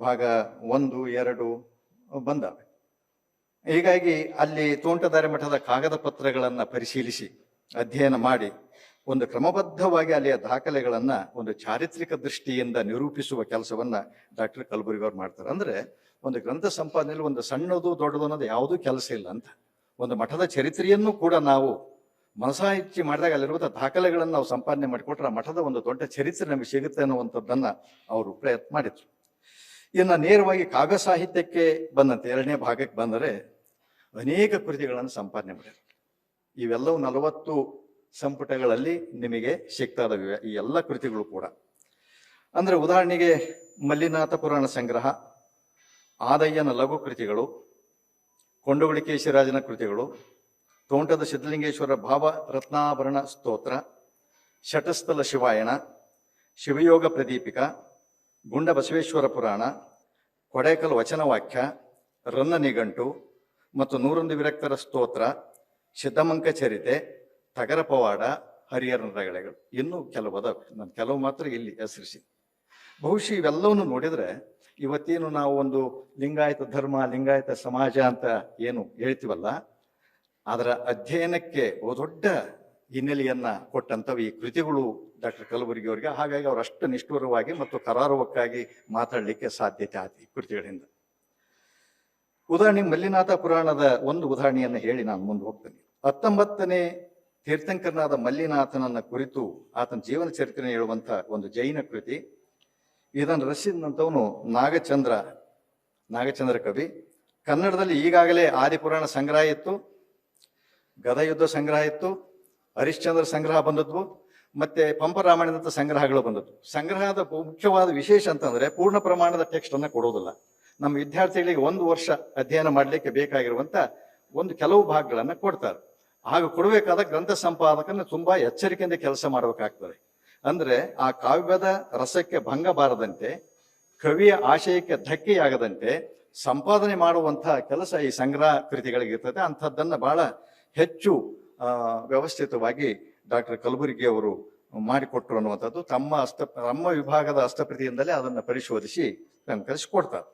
[SPEAKER 1] ಭಾಗ ಒಂದು, ಎರಡು ಬಂದವೆ. ಹೀಗಾಗಿ ಅಲ್ಲಿ ತೋಂಟದಾರ್ಯ ಮಠದ ಕಾಗದ ಪತ್ರಗಳನ್ನು ಪರಿಶೀಲಿಸಿ, ಅಧ್ಯಯನ ಮಾಡಿ, ಒಂದು ಕ್ರಮಬದ್ಧವಾಗಿ ಅಲ್ಲಿಯ ದಾಖಲೆಗಳನ್ನು ಒಂದು ಚಾರಿತ್ರಿಕ ದೃಷ್ಟಿಯಿಂದ ನಿರೂಪಿಸುವ ಕೆಲಸವನ್ನ ಡಾಕ್ಟರ್ ಕಲಬುರ್ಗಿ ಅವ್ರು ಮಾಡ್ತಾರೆ. ಅಂದ್ರೆ ಒಂದು ಗ್ರಂಥ ಸಂಪಾದನೆಯಲ್ಲಿ ಒಂದು ಸಣ್ಣದು ದೊಡ್ಡದು ಅನ್ನೋದು ಯಾವುದೂ ಕೆಲಸ ಇಲ್ಲ ಅಂತ. ಒಂದು ಮಠದ ಚರಿತ್ರೆಯನ್ನು ಕೂಡ ನಾವು ಮನಸಾಯಿಚ್ಚಿ ಮಾಡಿದಾಗ ಅಲ್ಲಿರುವಂಥ ದಾಖಲೆಗಳನ್ನು ನಾವು ಸಂಪಾದನೆ ಮಾಡಿಕೊಟ್ರೆ ಆ ಮಠದ ಒಂದು ದೊಡ್ಡ ಚರಿತ್ರೆ ನಮಗೆ ಸಿಗುತ್ತೆ ಅನ್ನುವಂಥದ್ದನ್ನ ಅವರು ಪ್ರಯತ್ನ ಮಾಡಿದ್ರು. ಇನ್ನು ನೇರವಾಗಿ ಕಾಗ ಸಾಹಿತ್ಯಕ್ಕೆ ಬಂದಂತೆ ಎರಡನೇ ಭಾಗಕ್ಕೆ ಬಂದರೆ ಅನೇಕ ಕೃತಿಗಳನ್ನು ಸಂಪಾದನೆ ಮಾಡಿದ್ರು. ಇವೆಲ್ಲವೂ ನಲವತ್ತು ಸಂಪುಟಗಳಲ್ಲಿ ನಿಮಗೆ ಸಿಗ್ತಾ ಈ ಎಲ್ಲ ಕೃತಿಗಳು ಕೂಡ. ಅಂದ್ರೆ ಉದಾಹರಣೆಗೆ ಮಲ್ಲಿನಾಥ ಪುರಾಣ ಸಂಗ್ರಹ, ಆದಯ್ಯನ ಲಘು ಕೃತಿಗಳು ಕೊಂಡಗುಳಿ ಕೇಶಿರಾಜನ ಕೃತಿಗಳು ತೋಂಟದ ಸಿದ್ಧಲಿಂಗೇಶ್ವರ ಭಾವ ರತ್ನಾಭರಣ ಸ್ತೋತ್ರ, ಶಟಸ್ಥಲ ಶಿವಾಯಣ ಶಿವಯೋಗ ಪ್ರದೀಪಿಕ ಗುಂಡ ಬಸವೇಶ್ವರ ಪುರಾಣ, ಕೊಡೇಕಲ್ ವಚನವಾಕ್ಯ ರನ್ನ ನಿಘಂಟು ಮತ್ತು ನೂರೊಂದು ವಿರಕ್ತರ ಸ್ತೋತ್ರ, ಸಿದ್ಧಮಂಕ ಚರಿತೆ, ತಗರ ಪವಾಡ ಹರಿಹರನ ರಗಳೆಗಳು ಇನ್ನೂ ಕೆಲವು ಅದಾವೆ. ನಾನು ಕೆಲವು ಮಾತ್ರ ಇಲ್ಲಿ ಹೆಸರಿಸಿ. ಬಹುಶಃ ಇವೆಲ್ಲವನ್ನು ನೋಡಿದ್ರೆ ಇವತ್ತೇನು ನಾವು ಒಂದು ಲಿಂಗಾಯತ ಧರ್ಮ, ಲಿಂಗಾಯತ ಸಮಾಜ ಅಂತ ಏನು ಹೇಳ್ತೀವಲ್ಲ ಅದರ ಅಧ್ಯಯನಕ್ಕೆ ದೊಡ್ಡ ಹಿನ್ನೆಲೆಯನ್ನ ಕೊಟ್ಟಂಥವು ಈ ಕೃತಿಗಳು ಡಾಕ್ಟರ್ ಕಲಬುರ್ಗಿ ಅವರಿಗೆ. ಹಾಗಾಗಿ ಅವರು ಅಷ್ಟು ನಿಷ್ಠುರವಾಗಿ ಮತ್ತು ಕರಾರುವಕ್ಕಾಗಿ ಮಾತಾಡಲಿಕ್ಕೆ ಸಾಧ್ಯತೆ ಆಯ್ತು ಈ ಕೃತಿಗಳಿಂದ. ಉದಾಹರಣೆ ಮಲ್ಲಿನಾಥ ಪುರಾಣದ ಒಂದು ಉದಾಹರಣೆಯನ್ನು ಹೇಳಿ ನಾನು ಮುಂದೆ ಹೋಗ್ತೇನೆ. ಹತ್ತೊಂಬತ್ತನೇ ತೀರ್ಥಂಕರನಾದ ಮಲ್ಲಿನಾಥನನ್ನ ಕುರಿತು ಆತನ ಜೀವನ ಚರಿತ್ರೆ ಹೇಳುವಂತ ಒಂದು ಜೈನ ಕೃತಿ. ಇದನ್ನು ರಚಿಸಿದಂಥವನು ನಾಗಚಂದ್ರ ನಾಗಚಂದ್ರ ಕವಿ. ಕನ್ನಡದಲ್ಲಿ ಈಗಾಗಲೇ ಆದಿಪುರಾಣ ಸಂಗ್ರಹ ಇತ್ತು. ಗದಯುದ್ಧ ಸಂಗ್ರಹ ಇತ್ತು, ಹರಿಶ್ಚಂದ್ರ ಸಂಗ್ರಹ ಬಂದದ್ವು, ಮತ್ತೆ ಪಂಪರಾಮಾಯಣದಂಥ ಸಂಗ್ರಹಗಳು ಬಂದದ್ದು ಸಂಗ್ರಹದ ಮುಖ್ಯವಾದ ವಿಶೇಷ ಅಂತಂದ್ರೆ ಪೂರ್ಣ ಪ್ರಮಾಣದ ಟೆಕ್ಸ್ಟ್ ಅನ್ನ ಕೊಡೋದಿಲ್ಲ. ನಮ್ಮ ವಿದ್ಯಾರ್ಥಿಗಳಿಗೆ ಒಂದು ವರ್ಷ ಅಧ್ಯಯನ ಮಾಡಲಿಕ್ಕೆ ಬೇಕಾಗಿರುವಂತ ಒಂದು ಕೆಲವು ಭಾಗಗಳನ್ನ ಕೊಡ್ತಾರೆ. ಆಗ ಕೊಡಬೇಕಾದ ಗ್ರಂಥ ಸಂಪಾದಕನ ತುಂಬಾ ಎಚ್ಚರಿಕೆಯಿಂದ ಕೆಲಸ ಮಾಡಬೇಕಾಗ್ತದೆ. ಅಂದ್ರೆ ಆ ಕಾವ್ಯದ ರಸಕ್ಕೆ ಭಂಗ ಬಾರದಂತೆ, ಕವಿಯ ಆಶಯಕ್ಕೆ ಧಕ್ಕೆಯಾಗದಂತೆ ಸಂಪಾದನೆ ಮಾಡುವಂತಹ ಕೆಲಸ ಈ ಸಂಗ್ರಹ ಕೃತಿಗಳಿಗೆ ಇರ್ತದೆ. ಅಂಥದ್ದನ್ನ ಬಹಳ ಹೆಚ್ಚು ವ್ಯವಸ್ಥಿತವಾಗಿ ಡಾಕ್ಟರ್ ಕಲಬುರ್ಗಿ ಅವರು ಮಾಡಿಕೊಟ್ರು ಅನ್ನುವಂಥದ್ದು ತಮ್ಮ ಅಸ್ತ, ತಮ್ಮ ವಿಭಾಗದ ಅಷ್ಟಪ್ರತಿಯಿಂದಲೇ ಅದನ್ನು ಪರಿಶೋಧಿಸಿ ಕಲಿಸಿಕೊಡ್ತಾರೆ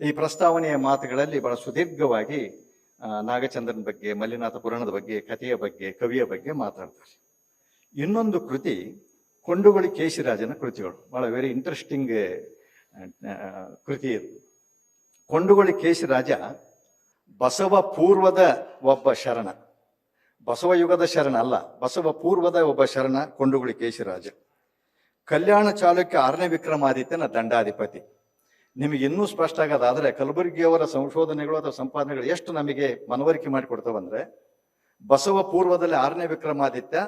[SPEAKER 1] ಈ ಪ್ರಸ್ತಾವನೆಯ ಮಾತುಗಳಲ್ಲಿ ಬಹಳ ಸುದೀರ್ಘವಾಗಿ ನಾಗಚಂದ್ರನ ಬಗ್ಗೆ ಮಲ್ಲಿನಾಥ ಪುರಾಣದ ಬಗ್ಗೆ, ಕಥೆಯ ಬಗ್ಗೆ, ಕವಿಯ ಬಗ್ಗೆ ಮಾತಾಡ್ತಾರೆ. ಇನ್ನೊಂದು ಕೃತಿ ಕೊಂಡುಗಳಿ ಕೇಶಿರಾಜನ ಕೃತಿಗಳು. ಬಹಳ ವೆರಿ ಇಂಟ್ರೆಸ್ಟಿಂಗ್ ಕೃತಿ ಇದು. ಕೊಂಡುಗಳಿ ಕೇಶಿರಾಜ ಬಸವ ಪೂರ್ವದ ಒಬ್ಬ ಶರಣ. ಬಸವ ಯುಗದ ಶರಣ ಅಲ್ಲ, ಬಸವ ಪೂರ್ವದ ಒಬ್ಬ ಶರಣ ಕೊಂಡುಗುಳಿ ಕೇಶಿರಾಜ. ಕಲ್ಯಾಣ ಚಾಲುಕ್ಯ ಆರನೇ ವಿಕ್ರಮಾದಿತ್ಯನ ದಂಡಾಧಿಪತಿ. ನಿಮಗೆ ಇನ್ನೂ ಸ್ಪಷ್ಟ ಆಗೋದಾದ್ರೆ ಕಲಬುರಗಿಯವರ ಸಂಶೋಧನೆಗಳು ಅಥವಾ ಸಂಪಾದನೆಗಳು ಎಷ್ಟು ನಮಗೆ ಮನವರಿಕೆ ಮಾಡಿಕೊಡ್ತಾವಂದ್ರೆ ಬಸವ ಪೂರ್ವದಲ್ಲಿ ಆರನೇ ವಿಕ್ರಮಾದಿತ್ಯ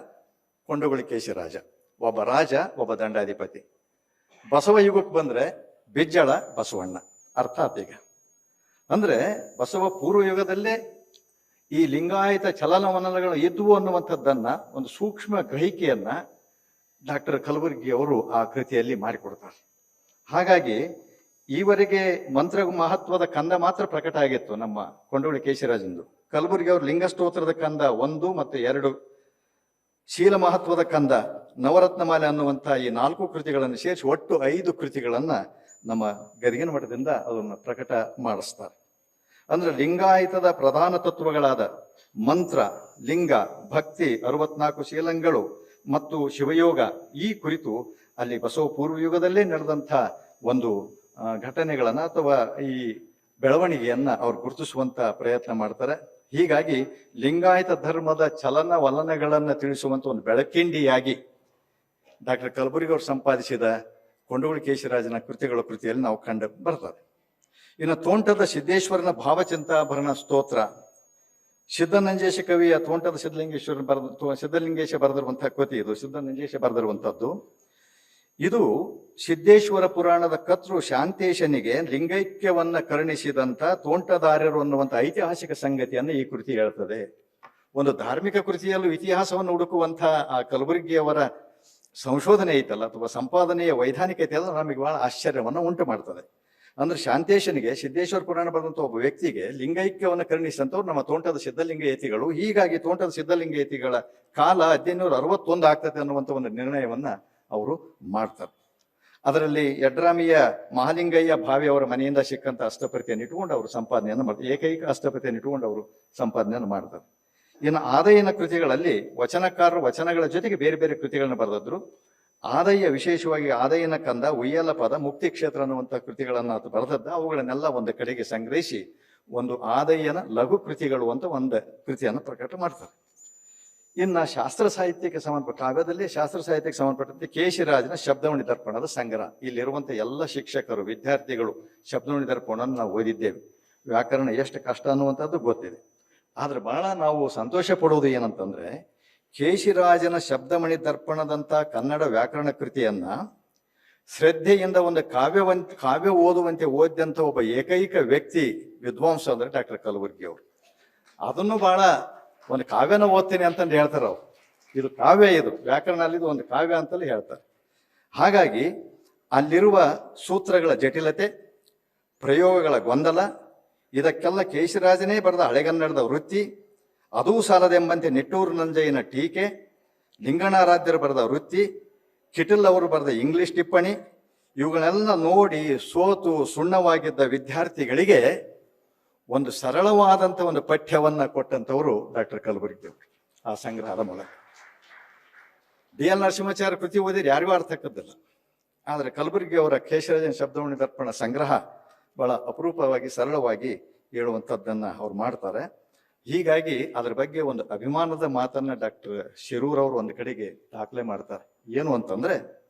[SPEAKER 1] ಕೊಂಡುಗುಳಿ ಕೇಶಿರಾಜ. ಒಬ್ಬ ರಾಜ, ಒಬ್ಬ ದಂಡಾಧಿಪತಿ. ಬಸವ ಯುಗಕ್ಕೆ ಬಂದ್ರೆ ಬಿಜ್ಜಳ ಬಸವಣ್ಣ. ಅರ್ಥಾತ್ ಈಗ. ಅಂದ್ರೆ ಬಸವ ಪೂರ್ವ ಯುಗದಲ್ಲೇ ಈ ಲಿಂಗಾಯತ ಚಲನವಲನಗಳು ಇದ್ವು ಅನ್ನುವಂಥದ್ದನ್ನ, ಒಂದು ಸೂಕ್ಷ್ಮ ಗ್ರಹಿಕೆಯನ್ನ ಡಾಕ್ಟರ್ ಕಲಬುರ್ಗಿ ಅವರು ಆ ಕೃತಿಯಲ್ಲಿ ಮಾಡಿಕೊಡ್ತಾರೆ. ಹಾಗಾಗಿ ಈವರೆಗೆ ಮಂತ್ರ ಮಹತ್ವದ ಕಂದ ಮಾತ್ರ ಪ್ರಕಟ ಆಗಿತ್ತು ನಮ್ಮ ಕೊಂಡೋಳಿ ಕೇಶಿರಾಜಂದು. ಕಲಬುರ್ಗಿ ಅವರು ಲಿಂಗ ಸ್ತೋತ್ರದ ಕಂದ ಒಂದು ಮತ್ತು ಎರಡು. ಶೀಲ ಮಹತ್ವದ ಕಂದ, ನವರತ್ನಮಾಲೆ ಅನ್ನುವಂಥ ಈ ನಾಲ್ಕು ಕೃತಿಗಳನ್ನು ಸೇರಿಸಿ ಒಟ್ಟು ಐದು ಕೃತಿಗಳನ್ನು ನಮ್ಮ ಗದಗಿನ ಮಠದಿಂದ ಅದನ್ನು ಪ್ರಕಟ ಮಾಡಿಸ್ತಾರೆ. ಅಂದ್ರೆ ಲಿಂಗಾಯತದ ಪ್ರಧಾನ ತತ್ವಗಳಾದ ಮಂತ್ರ, ಲಿಂಗ, ಭಕ್ತಿ, ಅರವತ್ನಾಲ್ಕು ಶೀಲಂಗಳು ಮತ್ತು ಶಿವಯೋಗ ಈ ಕುರಿತು ಅಲ್ಲಿ ಬಸವ ಪೂರ್ವ ಯುಗದಲ್ಲೇ ನಡೆದಂಥ ಒಂದು ಘಟನೆಗಳನ್ನು ಅಥವಾ ಈ ಬೆಳವಣಿಗೆಯನ್ನ ಅವ್ರು ಗುರುತಿಸುವಂತ ಪ್ರಯತ್ನ ಮಾಡ್ತಾರೆ. ಹೀಗಾಗಿ ಲಿಂಗಾಯತ ಧರ್ಮದ ಚಲನ ವಲನಗಳನ್ನು ತಿಳಿಸುವಂತ ಒಂದು ಬೆಳಕಿಂಡಿಯಾಗಿ ಡಾಕ್ಟರ್ ಕಲಬುರ್ಗಿ ಅವರು ಸಂಪಾದಿಸಿದ ಕೊಂಡಗುಳಿ ಕೇಶರಾಜನ ಕೃತಿಗಳ ಕೃತಿಯಲ್ಲಿ ನಾವು ಕಂಡು ಬರ್ತದೆ ಇನ್ನು ತೋಂಟದ ಸಿದ್ದೇಶ್ವರನ ಭಾವಚಿಂತಾಭರಣ ಸ್ತೋತ್ರ. ಸಿದ್ಧನಂಜೇಶ ಕವಿಯ ತೋಂಟದ ಸಿದ್ಧಲಿಂಗೇಶ್ವರನ ಬರೆದ ಸಿದ್ಧಲಿಂಗೇಶ ಬರೆದಿರುವಂತಹ ಕೃತಿ ಇದು ಸಿದ್ಧನಂಜೇಶ ಬರೆದಿರುವಂಥದ್ದು. ಇದು ಸಿದ್ದೇಶ್ವರ ಪುರಾಣದ ಕರ್ತೃ ಶಾಂತೇಶನಿಗೆ ಲಿಂಗೈಕ್ಯವನ್ನ ಕರುಣಿಸಿದಂತ ತೋಂಟದಾರ್ಯರು ಅನ್ನುವಂಥ ಐತಿಹಾಸಿಕ ಸಂಗತಿಯನ್ನು ಈ ಕೃತಿ ಹೇಳ್ತದೆ. ಒಂದು ಧಾರ್ಮಿಕ ಕೃತಿಯಲ್ಲೂ ಇತಿಹಾಸವನ್ನು ಹುಡುಕುವಂತಹ ಆ ಕಲಬುರಗಿಯವರ ಸಂಶೋಧನೆ ಐತಲ್ಲ, ಅಥವಾ ಸಂಪಾದನೆಯ ವೈಧಾನಿಕತೆ ಅದು ನಮಗೆ ಬಹಳ ಆಶ್ಚರ್ಯವನ್ನು ಉಂಟು ಮಾಡ್ತದೆ ಅಂದ್ರೆ ಶಾಂತೇಶನಿಗೆ ಸಿದ್ದೇಶ್ವರ ಪುರಾಣ ಬರೆದಂತ ಒಬ್ಬ ವ್ಯಕ್ತಿಗೆ ಲಿಂಗೈಕ್ಯವನ್ನು ಕರುಣಿಸಿದಂಥವ್ರು ನಮ್ಮ ತೋಂಟದ ಸಿದ್ಧಲಿಂಗ ಯತಿಗಳು. ಹೀಗಾಗಿ ತೋಂಟದ ಸಿದ್ಧಲಿಂಗ ಯತಿಗಳ ಕಾಲ ಹದಿನೈನೂರ ಅರವತ್ತೊಂದು ಆಗ್ತದೆ ಅನ್ನುವಂಥ ಒಂದು ನಿರ್ಣಯವನ್ನ ಅವರು ಮಾಡ್ತಾರೆ. ಅದರಲ್ಲಿ ಯಡ್ರಾಮಿಯ ಮಹಾಲಿಂಗಯ್ಯ ಭಾವಿ ಅವರ ಮನೆಯಿಂದ ಸಿಕ್ಕಂತ ಅಷ್ಟಪ್ರತಿಯನ್ನು ಇಟ್ಕೊಂಡು ಅವರು ಸಂಪಾದನೆಯನ್ನು ಮಾಡ್ತಾರೆ. ಏಕೈಕ ಅಷ್ಟಪ್ರತಿಯನ್ನು ಇಟ್ಕೊಂಡು ಅವರು ಸಂಪಾದನೆಯನ್ನು ಮಾಡ್ತಾರೆ. ಇನ್ನು ಆದಾಯನ ಕೃತಿಗಳಲ್ಲಿ ವಚನಕಾರರು ವಚನಗಳ ಜೊತೆಗೆ ಬೇರೆ ಬೇರೆ ಕೃತಿಗಳನ್ನ ಬರೆದಿದ್ರು. ಆದಯ್ಯ ವಿಶೇಷವಾಗಿ ಆದಾಯನ ಕಂದ, ಉಯ್ಯಲ ಪದ, ಮುಕ್ತಿ ಕ್ಷೇತ್ರ ಅನ್ನುವಂಥ ಕೃತಿಗಳನ್ನು ಅದು ಬರೆದದ್ದ, ಅವುಗಳನ್ನೆಲ್ಲ ಒಂದು ಕಡೆಗೆ ಸಂಗ್ರಹಿಸಿ ಒಂದು ಆದಯ್ಯನ ಲಘು ಕೃತಿಗಳು ಅಂತ ಒಂದು ಕೃತಿಯನ್ನು ಪ್ರಕಟ ಮಾಡ್ತಾರೆ. ಇನ್ನು ಶಾಸ್ತ್ರ ಸಾಹಿತ್ಯಕ್ಕೆ ಸಂಬಂಧಪಟ್ಟ ಕಾವ್ಯದಲ್ಲಿ ಶಾಸ್ತ್ರ ಸಾಹಿತ್ಯಕ್ಕೆ ಸಂಬಂಧಪಟ್ಟಂತೆ ಕೇಶಿರಾಜನ ಶಬ್ದವಣಿ ದರ್ಪಣದ ಸಂಗ್ರಹ. ಇಲ್ಲಿರುವಂಥ ಎಲ್ಲ ಶಿಕ್ಷಕರು, ವಿದ್ಯಾರ್ಥಿಗಳು ಶಬ್ದವಣಿ ದರ್ಪಣವನ್ನು ನಾವು ಓದಿದ್ದೇವೆ. ವ್ಯಾಕರಣ ಎಷ್ಟು ಕಷ್ಟ ಅನ್ನುವಂಥದ್ದು ಗೊತ್ತಿದೆ. ಆದ್ರೆ ಬಹಳ ನಾವು ಸಂತೋಷ ಪಡುವುದು ಏನಂತಂದ್ರೆ ಕೇಶಿರಾಜನ ಶಬ್ದಮಣಿ ದರ್ಪಣದಂತ ಕನ್ನಡ ವ್ಯಾಕರಣ ಕೃತಿಯನ್ನ ಶ್ರದ್ಧೆಯಿಂದ ಒಂದು ಕಾವ್ಯವಂತ ಕಾವ್ಯ ಓದುವಂತೆ ಓದಿದಂತ ಒಬ್ಬ ಏಕೈಕ ವ್ಯಕ್ತಿ ವಿದ್ವಾಂಸ ಅಂದ್ರೆ ಡಾಕ್ಟರ್ ಕಲಬುರ್ಗಿ ಅವರು. ಅದನ್ನು ಬಹಳ ಒಂದು ಕಾವ್ಯನ ಓದ್ತೀನಿ ಅಂತಂದು ಹೇಳ್ತಾರೆ ಅವ್ರು. ಇದು ಕಾವ್ಯ ಇದು ವ್ಯಾಕರಣ ಇದು ಒಂದು ಕಾವ್ಯ ಅಂತಲೇ ಹೇಳ್ತಾರೆ. ಹಾಗಾಗಿ ಅಲ್ಲಿರುವ ಸೂತ್ರಗಳ ಜಟಿಲತೆ, ಪ್ರಯೋಗಗಳ ಗೊಂದಲ, ಇದಕ್ಕೆಲ್ಲ ಕೇಶಿರಾಜನೇ ಬರೆದ ಹಳೆಗನ್ನಡದ ವೃತ್ತಿ ಅದೂ ಸಾಲದೆಂಬಂತೆ ನಿಟ್ಟೂರು ನಂಜಯ್ಯನ ಟೀಕೆ ಲಿಂಗಣಾರಾಧ್ಯರು ಬರೆದ ವೃತ್ತಿ, ಕಿಟಲ್ ಅವರು ಬರೆದ ಇಂಗ್ಲಿಷ್ ಟಿಪ್ಪಣಿ, ಇವುಗಳನ್ನೆಲ್ಲ ನೋಡಿ ಸೋತು ಸುಣ್ಣವಾಗಿದ್ದ ವಿದ್ಯಾರ್ಥಿಗಳಿಗೆ ಒಂದು ಸರಳವಾದಂಥ ಒಂದು ಪಠ್ಯವನ್ನು ಕೊಟ್ಟಂಥವರು ಡಾಕ್ಟರ್ ಕಲಬುರ್ಗಿ ಅವರು ಆ ಸಂಗ್ರಹದ ಮೂಲಕ. ಡಿ ಎಲ್ ನರಸಿಂಹಾಚಾರ್ಯ ಕೃತಿ ಓದಿದ್ರೆ ಯಾರಿಗೂ ಅರ್ಥಕ್ಕದ್ದಿಲ್ಲ ಆದರೆ ಕಲಬುರ್ಗಿ ಅವರ ಕೇಶರಾಜನ ಶಬ್ದವಣಿ ದರ್ಪಣ ಸಂಗ್ರಹ ಬಹಳ ಅಪರೂಪವಾಗಿ ಸರಳವಾಗಿ ಹೇಳುವಂಥದ್ದನ್ನು ಅವ್ರು ಮಾಡ್ತಾರೆ. ಹೀಗಾಗಿ ಅದ್ರ ಬಗ್ಗೆ ಒಂದು ಅಭಿಮಾನದ ಮಾತನ್ನ ಡಾಕ್ಟರ್ ಶಿರೂರ್ ಅವರು ಒಂದು ಕಡೆಗೆ ದಾಖಲೆ ಮಾಡ್ತಾರೆ. ಏನು ಅಂತಂದ್ರೆ,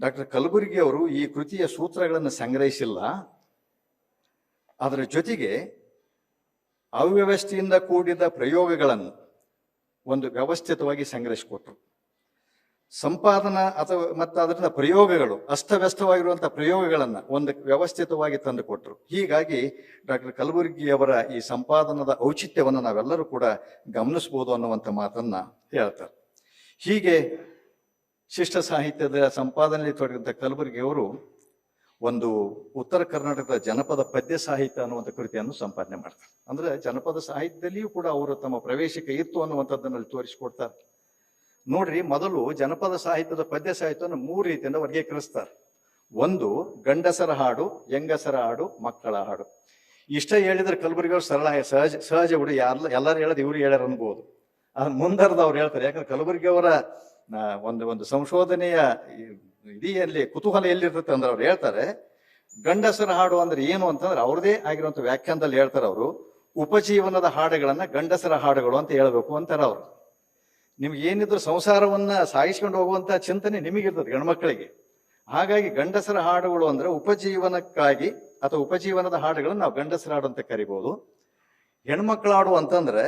[SPEAKER 1] ಡಾಕ್ಟರ್ ಕಲಬುರ್ಗಿ ಅವರು ಈ ಕೃತಿಯ ಸೂತ್ರಗಳನ್ನು ಸಂಗ್ರಹಿಸಿಲ್ಲ. ಅದರ ಜೊತೆಗೆ ಅವ್ಯವಸ್ಥೆಯಿಂದ ಕೂಡಿದ ಪ್ರಯೋಗಗಳನ್ನು ಒಂದು ವ್ಯವಸ್ಥಿತವಾಗಿ ಸಂಗ್ರಹಿಸಿಕೊಟ್ರು. ಸಂಪಾದನಾ ಅಥವಾ ಮತ್ತು ಅದರಿಂದ ಪ್ರಯೋಗಗಳು, ಅಸ್ತವ್ಯಸ್ತವಾಗಿರುವಂಥ ಪ್ರಯೋಗಗಳನ್ನು ಒಂದು ವ್ಯವಸ್ಥಿತವಾಗಿ ತಂದು ಕೊಟ್ಟರು ಹೀಗಾಗಿ ಡಾಕ್ಟರ್ ಕಲಬುರ್ಗಿಯವರ ಈ ಸಂಪಾದನದ ಔಚಿತ್ಯವನ್ನು ನಾವೆಲ್ಲರೂ ಕೂಡ ಗಮನಿಸಬಹುದು ಅನ್ನುವಂಥ ಮಾತನ್ನ ಹೇಳ್ತಾರೆ. ಹೀಗೆ ಶಿಷ್ಟ ಸಾಹಿತ್ಯದ ಸಂಪಾದನೆಯಲ್ಲಿ ತೊಡಗಿದ್ದ ಕಲಬುರ್ಗಿಯವರು ಒಂದು ಉತ್ತರ ಕರ್ನಾಟಕದ ಜನಪದ ಪದ್ಯ ಸಾಹಿತ್ಯ ಅನ್ನುವಂಥ ಕೃತಿಯನ್ನು ಸಂಪಾದನೆ ಮಾಡ್ತಾರೆ. ಅಂದ್ರೆ ಜನಪದ ಸಾಹಿತ್ಯದಲ್ಲಿಯೂ ಕೂಡ ಅವರು ತಮ್ಮ ಪ್ರವೇಶಕ್ಕೆ ಇತ್ತು ಅನ್ನುವಂಥದ್ದನ್ನು ತೋರಿಸಿಕೊಡ್ತಾರೆ. ನೋಡ್ರಿ, ಮೊದಲು ಜನಪದ ಸಾಹಿತ್ಯದ ಪದ್ಯ ಸಾಹಿತ್ಯವನ್ನು ಮೂರು ರೀತಿಯಿಂದ ವರ್ಗೀಕರಿಸ್ತಾರೆ. ಒಂದು, ಗಂಡಸರ ಹಾಡು, ಹೆಂಗಸರ ಹಾಡು, ಮಕ್ಕಳ ಹಾಡು. ಇಷ್ಟ ಹೇಳಿದ್ರೆ ಕಲಬುರಗಿ ಅವ್ರು ಸರಳ, ಸಹಜ ಸಹಜ ಬಿಡು ಯಾರ ಎಲ್ಲರೂ ಹೇಳೋದು ಇವ್ರು ಹೇಳ್ಯಾರ ಅನ್ಬೋದು. ಅದ್ ಮುಂದರ್ದ ಅವ್ರು ಹೇಳ್ತಾರೆ. ಯಾಕಂದ್ರೆ ಕಲಬುರಗಿ ಅವರ ಒಂದು ಒಂದು ಸಂಶೋಧನೆಯ ಇದಿಯಲ್ಲಿ, ಕುತೂಹಲ ಎಲ್ಲಿರ್ತದೆ ಅಂದ್ರೆ ಅವ್ರು ಹೇಳ್ತಾರೆ, ಗಂಡಸರ ಹಾಡು ಅಂದ್ರೆ ಏನು ಅಂತಂದ್ರೆ ಅವ್ರದೇ ಆಗಿರುವಂತ ವ್ಯಾಖ್ಯಾನದಲ್ಲಿ ಹೇಳ್ತಾರೆ ಅವರು, ಉಪಜೀವನದ ಹಾಡುಗಳನ್ನ ಗಂಡಸರ ಹಾಡುಗಳು ಅಂತ ಹೇಳ್ಬೇಕು ಅಂತಾರೆ ಅವರು. ನಿಮ್ಗೆ ಏನಿದ್ರು ಸಂಸಾರವನ್ನ ಸಾಗಿಸ್ಕೊಂಡು ಹೋಗುವಂತ ಚಿಂತನೆ ನಿಮಗಿರ್ತದೆ ಗಂಡ್ಮಕ್ಳಿಗೆ ಹಾಗಾಗಿ ಗಂಡಸರ ಹಾಡುಗಳು ಅಂದ್ರೆ ಉಪಜೀವನಕ್ಕಾಗಿ ಅಥವಾ ಉಪಜೀವನದ ಹಾಡುಗಳನ್ನು ನಾವು ಗಂಡಸರ ಹಾಡು ಅಂತ ಕರಿಬಹುದು ಹೆಣ್ಮಕ್ಳು ಹಾಡು ಅಂತಂದ್ರೆ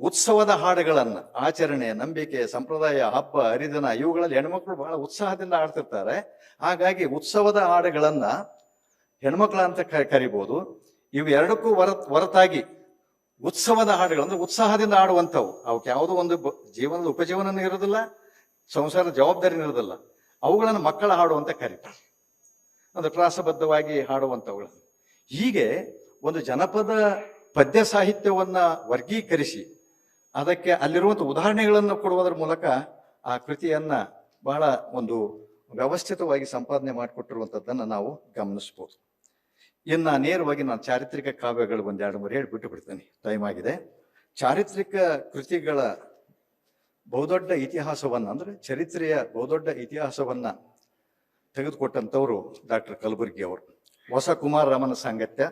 [SPEAKER 1] ಉತ್ಸವದ ಹಾಡುಗಳನ್ನ, ಆಚರಣೆ, ನಂಬಿಕೆ, ಸಂಪ್ರದಾಯ, ಹಬ್ಬ, ಹರಿದಿನ ಇವುಗಳಲ್ಲಿ ಹೆಣ್ಮಕ್ಳು ಬಹಳ ಉತ್ಸಾಹದಿಂದ ಹಾಡ್ತಿರ್ತಾರೆ. ಹಾಗಾಗಿ ಉತ್ಸವದ ಹಾಡುಗಳನ್ನ ಹೆಣ್ಮಕ್ಳ ಅಂತ ಕರಿಬಹುದು ಇವು ಎರಡಕ್ಕೂ ಹೊರ ಹೊರತಾಗಿ ಉತ್ಸವದ ಹಾಡುಗಳು, ಅಂದ್ರೆ ಉತ್ಸಾಹದಿಂದ ಆಡುವಂಥವು ಅವಕ್ಕೆ ಯಾವುದೋ ಒಂದು ಜೀವನದ ಉಪಜೀವನ ಇರೋದಿಲ್ಲ, ಸಂಸಾರದ ಜವಾಬ್ದಾರಿ ಇರೋದಿಲ್ಲ. ಅವುಗಳನ್ನು ಮಕ್ಕಳ ಹಾಡುವಂತ ಕರೀತಾರೆ. ಅಂದ್ರೆ ಪ್ರಾಸಬದ್ಧವಾಗಿ ಹಾಡುವಂಥವುಗಳನ್ನು ಹೀಗೆ ಒಂದು ಜನಪದ ಪದ್ಯ ಸಾಹಿತ್ಯವನ್ನ ವರ್ಗೀಕರಿಸಿ, ಅದಕ್ಕೆ ಅಲ್ಲಿರುವಂಥ ಉದಾಹರಣೆಗಳನ್ನು ಕೊಡುವುದರ ಮೂಲಕ ಆ ಕೃತಿಯನ್ನ ಬಹಳ ಒಂದು ವ್ಯವಸ್ಥಿತವಾಗಿ ಸಂಪಾದನೆ ಮಾಡಿಕೊಟ್ಟಿರುವಂಥದ್ದನ್ನು ನಾವು ಗಮನಿಸ್ಬೋದು. ಇನ್ನು ನೇರವಾಗಿ ನಾನು ಚಾರಿತ್ರಿಕ ಕಾವ್ಯಗಳು ಒಂದೆರಡು ಮೂರು ಹೇಳಿ ಬಿಟ್ಟು ಬಿಡ್ತೇನೆ. ಟೈಮ್ ಆಗಿದೆ. ಚಾರಿತ್ರಿಕ ಕೃತಿಗಳ ಬಹುದೊಡ್ಡ ಇತಿಹಾಸವನ್ನು ಅಂದರೆ ಚರಿತ್ರೆಯ ಬಹುದೊಡ್ಡ ಇತಿಹಾಸವನ್ನು ತೆಗೆದುಕೊಟ್ಟಂಥವರು ಡಾಕ್ಟರ್ ಕಲಬುರ್ಗಿ ಅವರು. ಹೊಸ ಕುಮಾರರಾಮನ ಸಾಂಗತ್ಯ,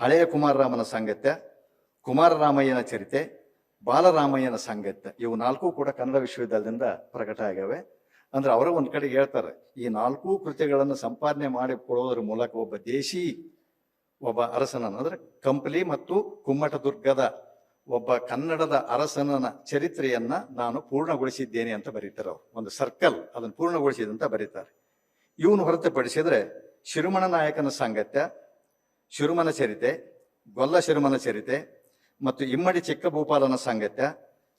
[SPEAKER 1] ಹಳೆಯ ಕುಮಾರರಾಮನ ಸಾಂಗತ್ಯ ಕುಮಾರರಾಮಯ್ಯನ ಚರಿತೆ, ಬಾಲರಾಮಯ್ಯನ ಸಾಂಗತ್ಯ. ಇವು ನಾಲ್ಕು ಕೂಡ ಕನ್ನಡ ವಿಶ್ವವಿದ್ಯಾಲಯದಿಂದ ಪ್ರಕಟ ಆಗ್ಯಾವೆ ಅಂದ್ರೆ ಅವರ ಒಂದು ಕಡೆ ಹೇಳ್ತಾರೆ, ಈ ನಾಲ್ಕು ಕೃತಿಗಳನ್ನು ಸಂಪಾದನೆ ಮಾಡಿಕೊಳ್ಳೋದ್ರ ಮೂಲಕ ಒಬ್ಬ ದೇಶಿ, ಒಬ್ಬ ಅರಸನ ಅಂದ್ರೆ ಕಂಪ್ಲಿ ಮತ್ತು ಕುಮ್ಮಟದುರ್ಗದ ಒಬ್ಬ ಕನ್ನಡದ ಅರಸನನ ಚರಿತ್ರೆಯನ್ನ ನಾನು ಪೂರ್ಣಗೊಳಿಸಿದ್ದೇನೆ ಅಂತ ಬರೀತಾರೆ ಅವರು. ಒಂದು ಸರ್ಕಲ್ ಅದನ್ನು ಪೂರ್ಣಗೊಳಿಸಿದಂತ ಬರೀತಾರೆ. ಇವನು ಹೊರತುಪಡಿಸಿದ್ರೆ ಶಿರುಮಣ ನಾಯಕನ ಸಾಂಗತ್ಯ ಶಿರುಮನ ಚರಿತೆ, ಗೊಲ್ಲ ಶಿರುಮನ ಚರಿತೆ, ಮತ್ತು ಇಮ್ಮಡಿ ಚಿಕ್ಕಭೂಪಾಲನ ಸಾಂಗತ್ಯ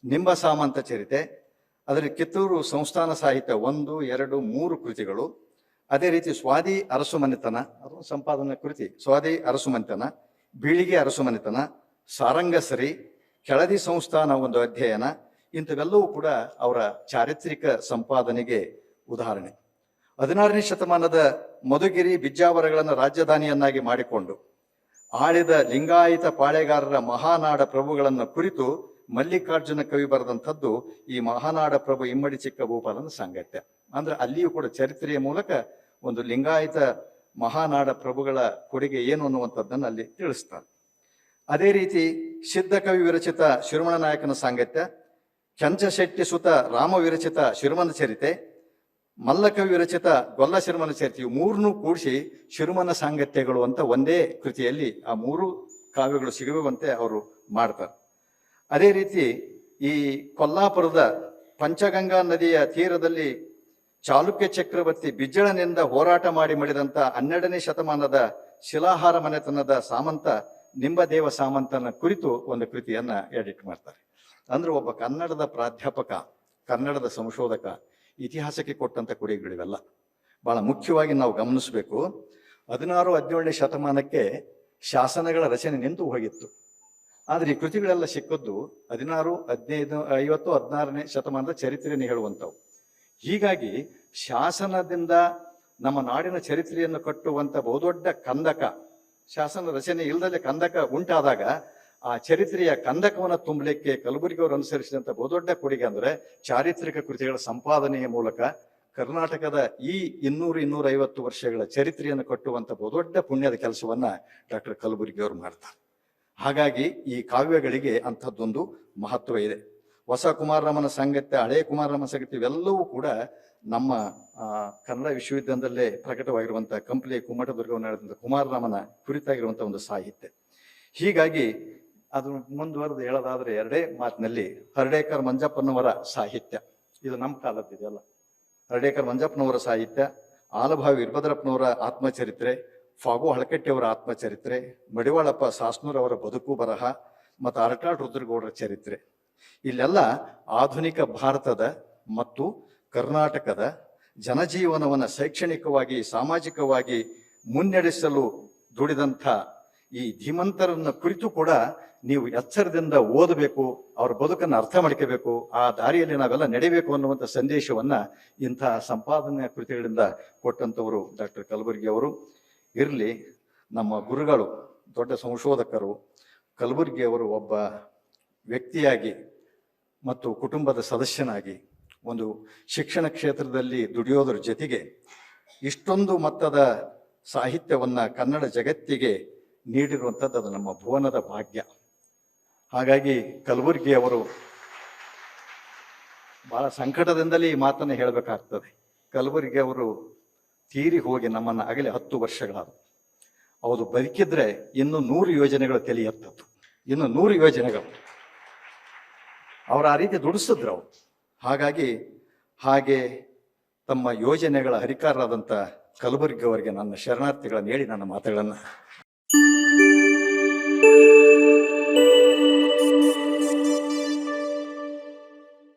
[SPEAKER 1] ನಿಂಬ ಸಾಮಂತ ಚರಿತೆ ಅದರ ಕಿತ್ತೂರು ಸಂಸ್ಥಾನ ಸಾಹಿತ್ಯ ಒಂದು, ಎರಡು, ಮೂರು ಕೃತಿಗಳು. ಅದೇ ರೀತಿ ಸ್ವಾದಿ ಅರಸುಮನೆತನ ಅದು ಸಂಪಾದನಾ ಕೃತಿ. ಸ್ವಾದಿ ಅರಸುಮನೆತನ, ಬೀಳಿಗೆ ಅರಸುಮನೆತನ ಸಾರಂಗಸರಿ ಕೆಳದಿ ಸಂಸ್ಥಾನ ಒಂದು ಅಧ್ಯಯನ, ಇಂಥವೆಲ್ಲವೂ ಕೂಡ ಅವರ ಚಾರಿತ್ರಿಕ ಸಂಪಾದನೆಗೆ ಉದಾಹರಣೆ. ಹದಿನಾರನೇ ಶತಮಾನದ ಮಧುಗಿರಿ ಬಿಜ್ಜಾವರಗಳನ್ನು ರಾಜಧಾನಿಯನ್ನಾಗಿ ಮಾಡಿಕೊಂಡು, ಆಳಿದ ಲಿಂಗಾಯತ ಪಾಳೆಗಾರರ ಮಹಾನಾಡ ಪ್ರಭುಗಳನ್ನು ಕುರಿತು ಮಲ್ಲಿಕಾರ್ಜುನ ಕವಿ ಬರೆದಂಥದ್ದು ಈ ಮಹಾನಾಡ ಪ್ರಭು ಇಮ್ಮಡಿ ಚಿಕ್ಕ ಭೂಪಾಲನ ಸಾಂಗತ್ಯ ಅಂದ್ರೆ ಅಲ್ಲಿಯೂ ಕೂಡ ಚರಿತ್ರೆಯ ಮೂಲಕ ಒಂದು ಲಿಂಗಾಯತ ಮಹಾನಾಡ ಪ್ರಭುಗಳ ಕೊಡುಗೆ ಏನು ಅನ್ನುವಂಥದ್ದನ್ನು ಅಲ್ಲಿ ತಿಳಿಸ್ತಾರೆ. ಅದೇ ರೀತಿ ಸಿದ್ಧ ಕವಿ ವಿರಚಿತ ಶಿರಮಣ ನಾಯಕನ ಸಾಂಗತ್ಯ ಚಂಚಶೆಟ್ಟಿ ಸುತ ರಾಮ ವಿರಚಿತ ಶಿರುಮನ ಚರಿತೆ ಮಲ್ಲಕವಿ ವಿರಚಿತ ಗೊಲ್ಲ ಶಿರಮನ ಚರಿತೆ ಮೂರನ್ನೂ ಕೂಡಿಸಿ ಶಿರುಮನ ಸಾಂಗತ್ಯಗಳು ಅಂತ ಒಂದೇ ಕೃತಿಯಲ್ಲಿ ಆ ಮೂರು ಕಾವ್ಯಗಳು ಸಿಗುವಂತೆ ಅವರು ಮಾಡ್ತಾರೆ. ಅದೇ ರೀತಿ ಈ ಕೊಲ್ಲಾಪುರದ ಪಂಚಗಂಗಾ ನದಿಯ ತೀರದಲ್ಲಿ ಚಾಲುಕ್ಯ ಚಕ್ರವರ್ತಿ ಬಿಜ್ಜಳನಿಂದ ಹೋರಾಟ ಮಾಡಿ ಮಡಿದಂತ ಹನ್ನೆರಡನೇ ಶತಮಾನದ ಶಿಲಾಹಾರ ಮನೆತನದ ಸಾಮಂತ ನಿಂಬದೇವ ಸಾಮಂತನ ಕುರಿತು ಒಂದು ಕೃತಿಯನ್ನ ಎಡಿಟ್ ಮಾಡ್ತಾರೆ. ಅಂದ್ರೆ ಒಬ್ಬ ಕನ್ನಡದ ಪ್ರಾಧ್ಯಾಪಕ, ಕನ್ನಡದ ಸಂಶೋಧಕ, ಇತಿಹಾಸಕ್ಕೆ ಕೊಟ್ಟಂತ ಕೊಡುಗೆಗಳಿವೆಲ್ಲ. ಬಹಳ ಮುಖ್ಯವಾಗಿ ನಾವು ಗಮನಿಸಬೇಕು. ಹದಿನಾರು, ಹದಿನೇಳನೇ ಶತಮಾನಕ್ಕೆ ಶಾಸನಗಳ ರಚನೆ ನಿಂತು ಹೋಗಿತ್ತು. ಆದ್ರೆ ಈ ಕೃತಿಗಳೆಲ್ಲ ಸಿಕ್ಕದ್ದು ಹದಿನಾರು, ಹದಿನೈದು, ಐವತ್ತು, ಹದಿನಾರನೇ ಶತಮಾನದ ಚರಿತ್ರೆಯನ್ನು ಹೇಳುವಂಥವು. ಹೀಗಾಗಿ ಶಾಸನದಿಂದ ನಮ್ಮ ನಾಡಿನ ಚರಿತ್ರೆಯನ್ನು ಕಟ್ಟುವಂತ ಬಹುದೊಡ್ಡ ಕಂದಕ, ಶಾಸನ ರಚನೆ ಇಲ್ಲದಲ್ಲಿ ಕಂದಕ ಉಂಟಾದಾಗ ಆ ಚರಿತ್ರೆಯ ಕಂದಕವನ್ನು ತುಂಬಲಿಕ್ಕೆ ಕಲಬುರಗಿ ಅವರು ಅನುಸರಿಸಿದಂತ ಬಹುದೊಡ್ಡ ಕೊಡುಗೆ ಅಂದ್ರೆ ಚಾರಿತ್ರಿಕ ಕೃತಿಗಳ ಸಂಪಾದನೆಯ ಮೂಲಕ ಕರ್ನಾಟಕದ ಈ ಇನ್ನೂರು ಇನ್ನೂರ ಐವತ್ತು ವರ್ಷಗಳ ಚರಿತ್ರೆಯನ್ನು ಕಟ್ಟುವಂತ ಬಹುದೊಡ್ಡ ಪುಣ್ಯದ ಕೆಲಸವನ್ನ ಡಾಕ್ಟರ್ ಕಲಬುರಗಿ ಮಾಡ್ತಾರೆ. ಹಾಗಾಗಿ ಈ ಕಾವ್ಯಗಳಿಗೆ ಅಂಥದ್ದೊಂದು ಮಹತ್ವ ಇದೆ. ಹೊಸ ಕುಮಾರರಾಮನ ಸಂಗತ್ಯ ಹಳೆಯ ಕುಮಾರರಾಮನ ಸಂಗತಿ ಇವೆಲ್ಲವೂ ಕೂಡ ನಮ್ಮ ಕನ್ನಡ ವಿಶ್ವವಿದ್ಯಾಲಯದಲ್ಲೇ ಪ್ರಕಟವಾಗಿರುವಂತಹ ಕಂಪ್ಲಿ ಕುಮಟದುರ್ಗವನ್ನು ಕುಮಾರರಾಮನ ಕುರಿತಾಗಿರುವಂತಹ ಒಂದು ಸಾಹಿತ್ಯ. ಹೀಗಾಗಿ ಅದು ಮುಂದುವರೆದು ಹೇಳೋದಾದ್ರೆ ಎರಡೇ ಮಾತಿನಲ್ಲಿ ಹರಡೇಕರ್ ಮಂಜಪ್ಪನವರ ಸಾಹಿತ್ಯ. ಇದು ನಮ್ಮ ಕಾಲದ್ದಿದೆಯಲ್ಲ ಹರ್ಡೇಕರ್ ಮಂಜಪ್ಪನವರ ಸಾಹಿತ್ಯ, ಆಲಭಾವಿ ವೀರಭದ್ರಪ್ಪನವರ ಆತ್ಮಚರಿತ್ರೆ ಫಾಗು ಹಳಕಟ್ಟಿಯವರ ಆತ್ಮಚರಿತ್ರೆ, ಮಡಿವಾಳಪ್ಪ ಸಾಸ್ನೂರವರ ಬದುಕು ಬರಹ ಮತ್ತು ಅರಟಾಳ್ ರುದ್ರಗೌಡರ ಚರಿತ್ರೆ. ಇಲ್ಲೆಲ್ಲ ಆಧುನಿಕ ಭಾರತದ ಮತ್ತು ಕರ್ನಾಟಕದ ಜನಜೀವನವನ್ನು ಶೈಕ್ಷಣಿಕವಾಗಿ, ಸಾಮಾಜಿಕವಾಗಿ ಮುನ್ನಡೆಸಲು ದುಡಿದಂಥ ಈ ಧೀಮಂತರನ್ನ ಕುರಿತು ಕೂಡ ನೀವು ಎಚ್ಚರದಿಂದ ಓದಬೇಕು, ಅವ್ರ ಬದುಕನ್ನು ಅರ್ಥ ಮಾಡ್ಕೋಬೇಕು, ಆ ದಾರಿಯಲ್ಲಿ ನಾವೆಲ್ಲ ನಡೆಯಬೇಕು ಅನ್ನುವಂಥ ಸಂದೇಶವನ್ನ ಇಂತಹ ಸಂಪಾದನೆ ಕೃತಿಗಳಿಂದ ಕೊಟ್ಟಂತವರು ಡಾಕ್ಟರ್ ಕಲಬುರ್ಗಿ ಅವರು. ಇರಲಿ, ನಮ್ಮ ಗುರುಗಳು, ದೊಡ್ಡ ಸಂಶೋಧಕರು, ಕಲಬುರ್ಗಿ ಅವರು ಒಬ್ಬ ವ್ಯಕ್ತಿಯಾಗಿ ಮತ್ತು ಕುಟುಂಬದ ಸದಸ್ಯನಾಗಿ ಒಂದು ಶಿಕ್ಷಣ ಕ್ಷೇತ್ರದಲ್ಲಿ ದುಡಿಯೋದ್ರ ಜೊತೆಗೆ ಇಷ್ಟೊಂದು ಮಟ್ಟದ ಸಾಹಿತ್ಯವನ್ನು ಕನ್ನಡ ಜಗತ್ತಿಗೆ ನೀಡಿರುವಂಥದ್ದು ಅದು ನಮ್ಮ ಭುವನದ ಭಾಗ್ಯ. ಹಾಗಾಗಿ ಕಲಬುರ್ಗಿ ಅವರು ಬಹಳ ಸಂಕಟದಿಂದಲೇ ಈ ಮಾತನ್ನು ಹೇಳಬೇಕಾಗ್ತದೆ. ಕಲಬುರ್ಗಿ ಅವರು ತೀರಿ ಹೋಗಿ ನಮ್ಮನ್ನು ಆಗಲೇ ಹತ್ತು ವರ್ಷಗಳಾದವು ಅವರು ಬದುಕಿದ್ರೆ ಇನ್ನು ನೂರು ಯೋಜನೆಗಳು ತಲೆ ಎತ್ತದ್ದು. ಇನ್ನು ನೂರು ಯೋಜನೆಗಳು. ಅವರು ಆ ರೀತಿ ದುಡಿಸಿದ್ರು ಅವರು. ಹಾಗಾಗಿ ಹಾಗೆ ತಮ್ಮ ಯೋಜನೆಗಳ ಹರಿಕಾರರಾದಂಥ ಕಲಬುರ್ಗಿ ಅವರಿಗೆ ನನ್ನ ಶರಣಾರ್ಥಿಗಳನ್ನು ಹೇಳಿ ನನ್ನ ಮಾತುಗಳನ್ನು.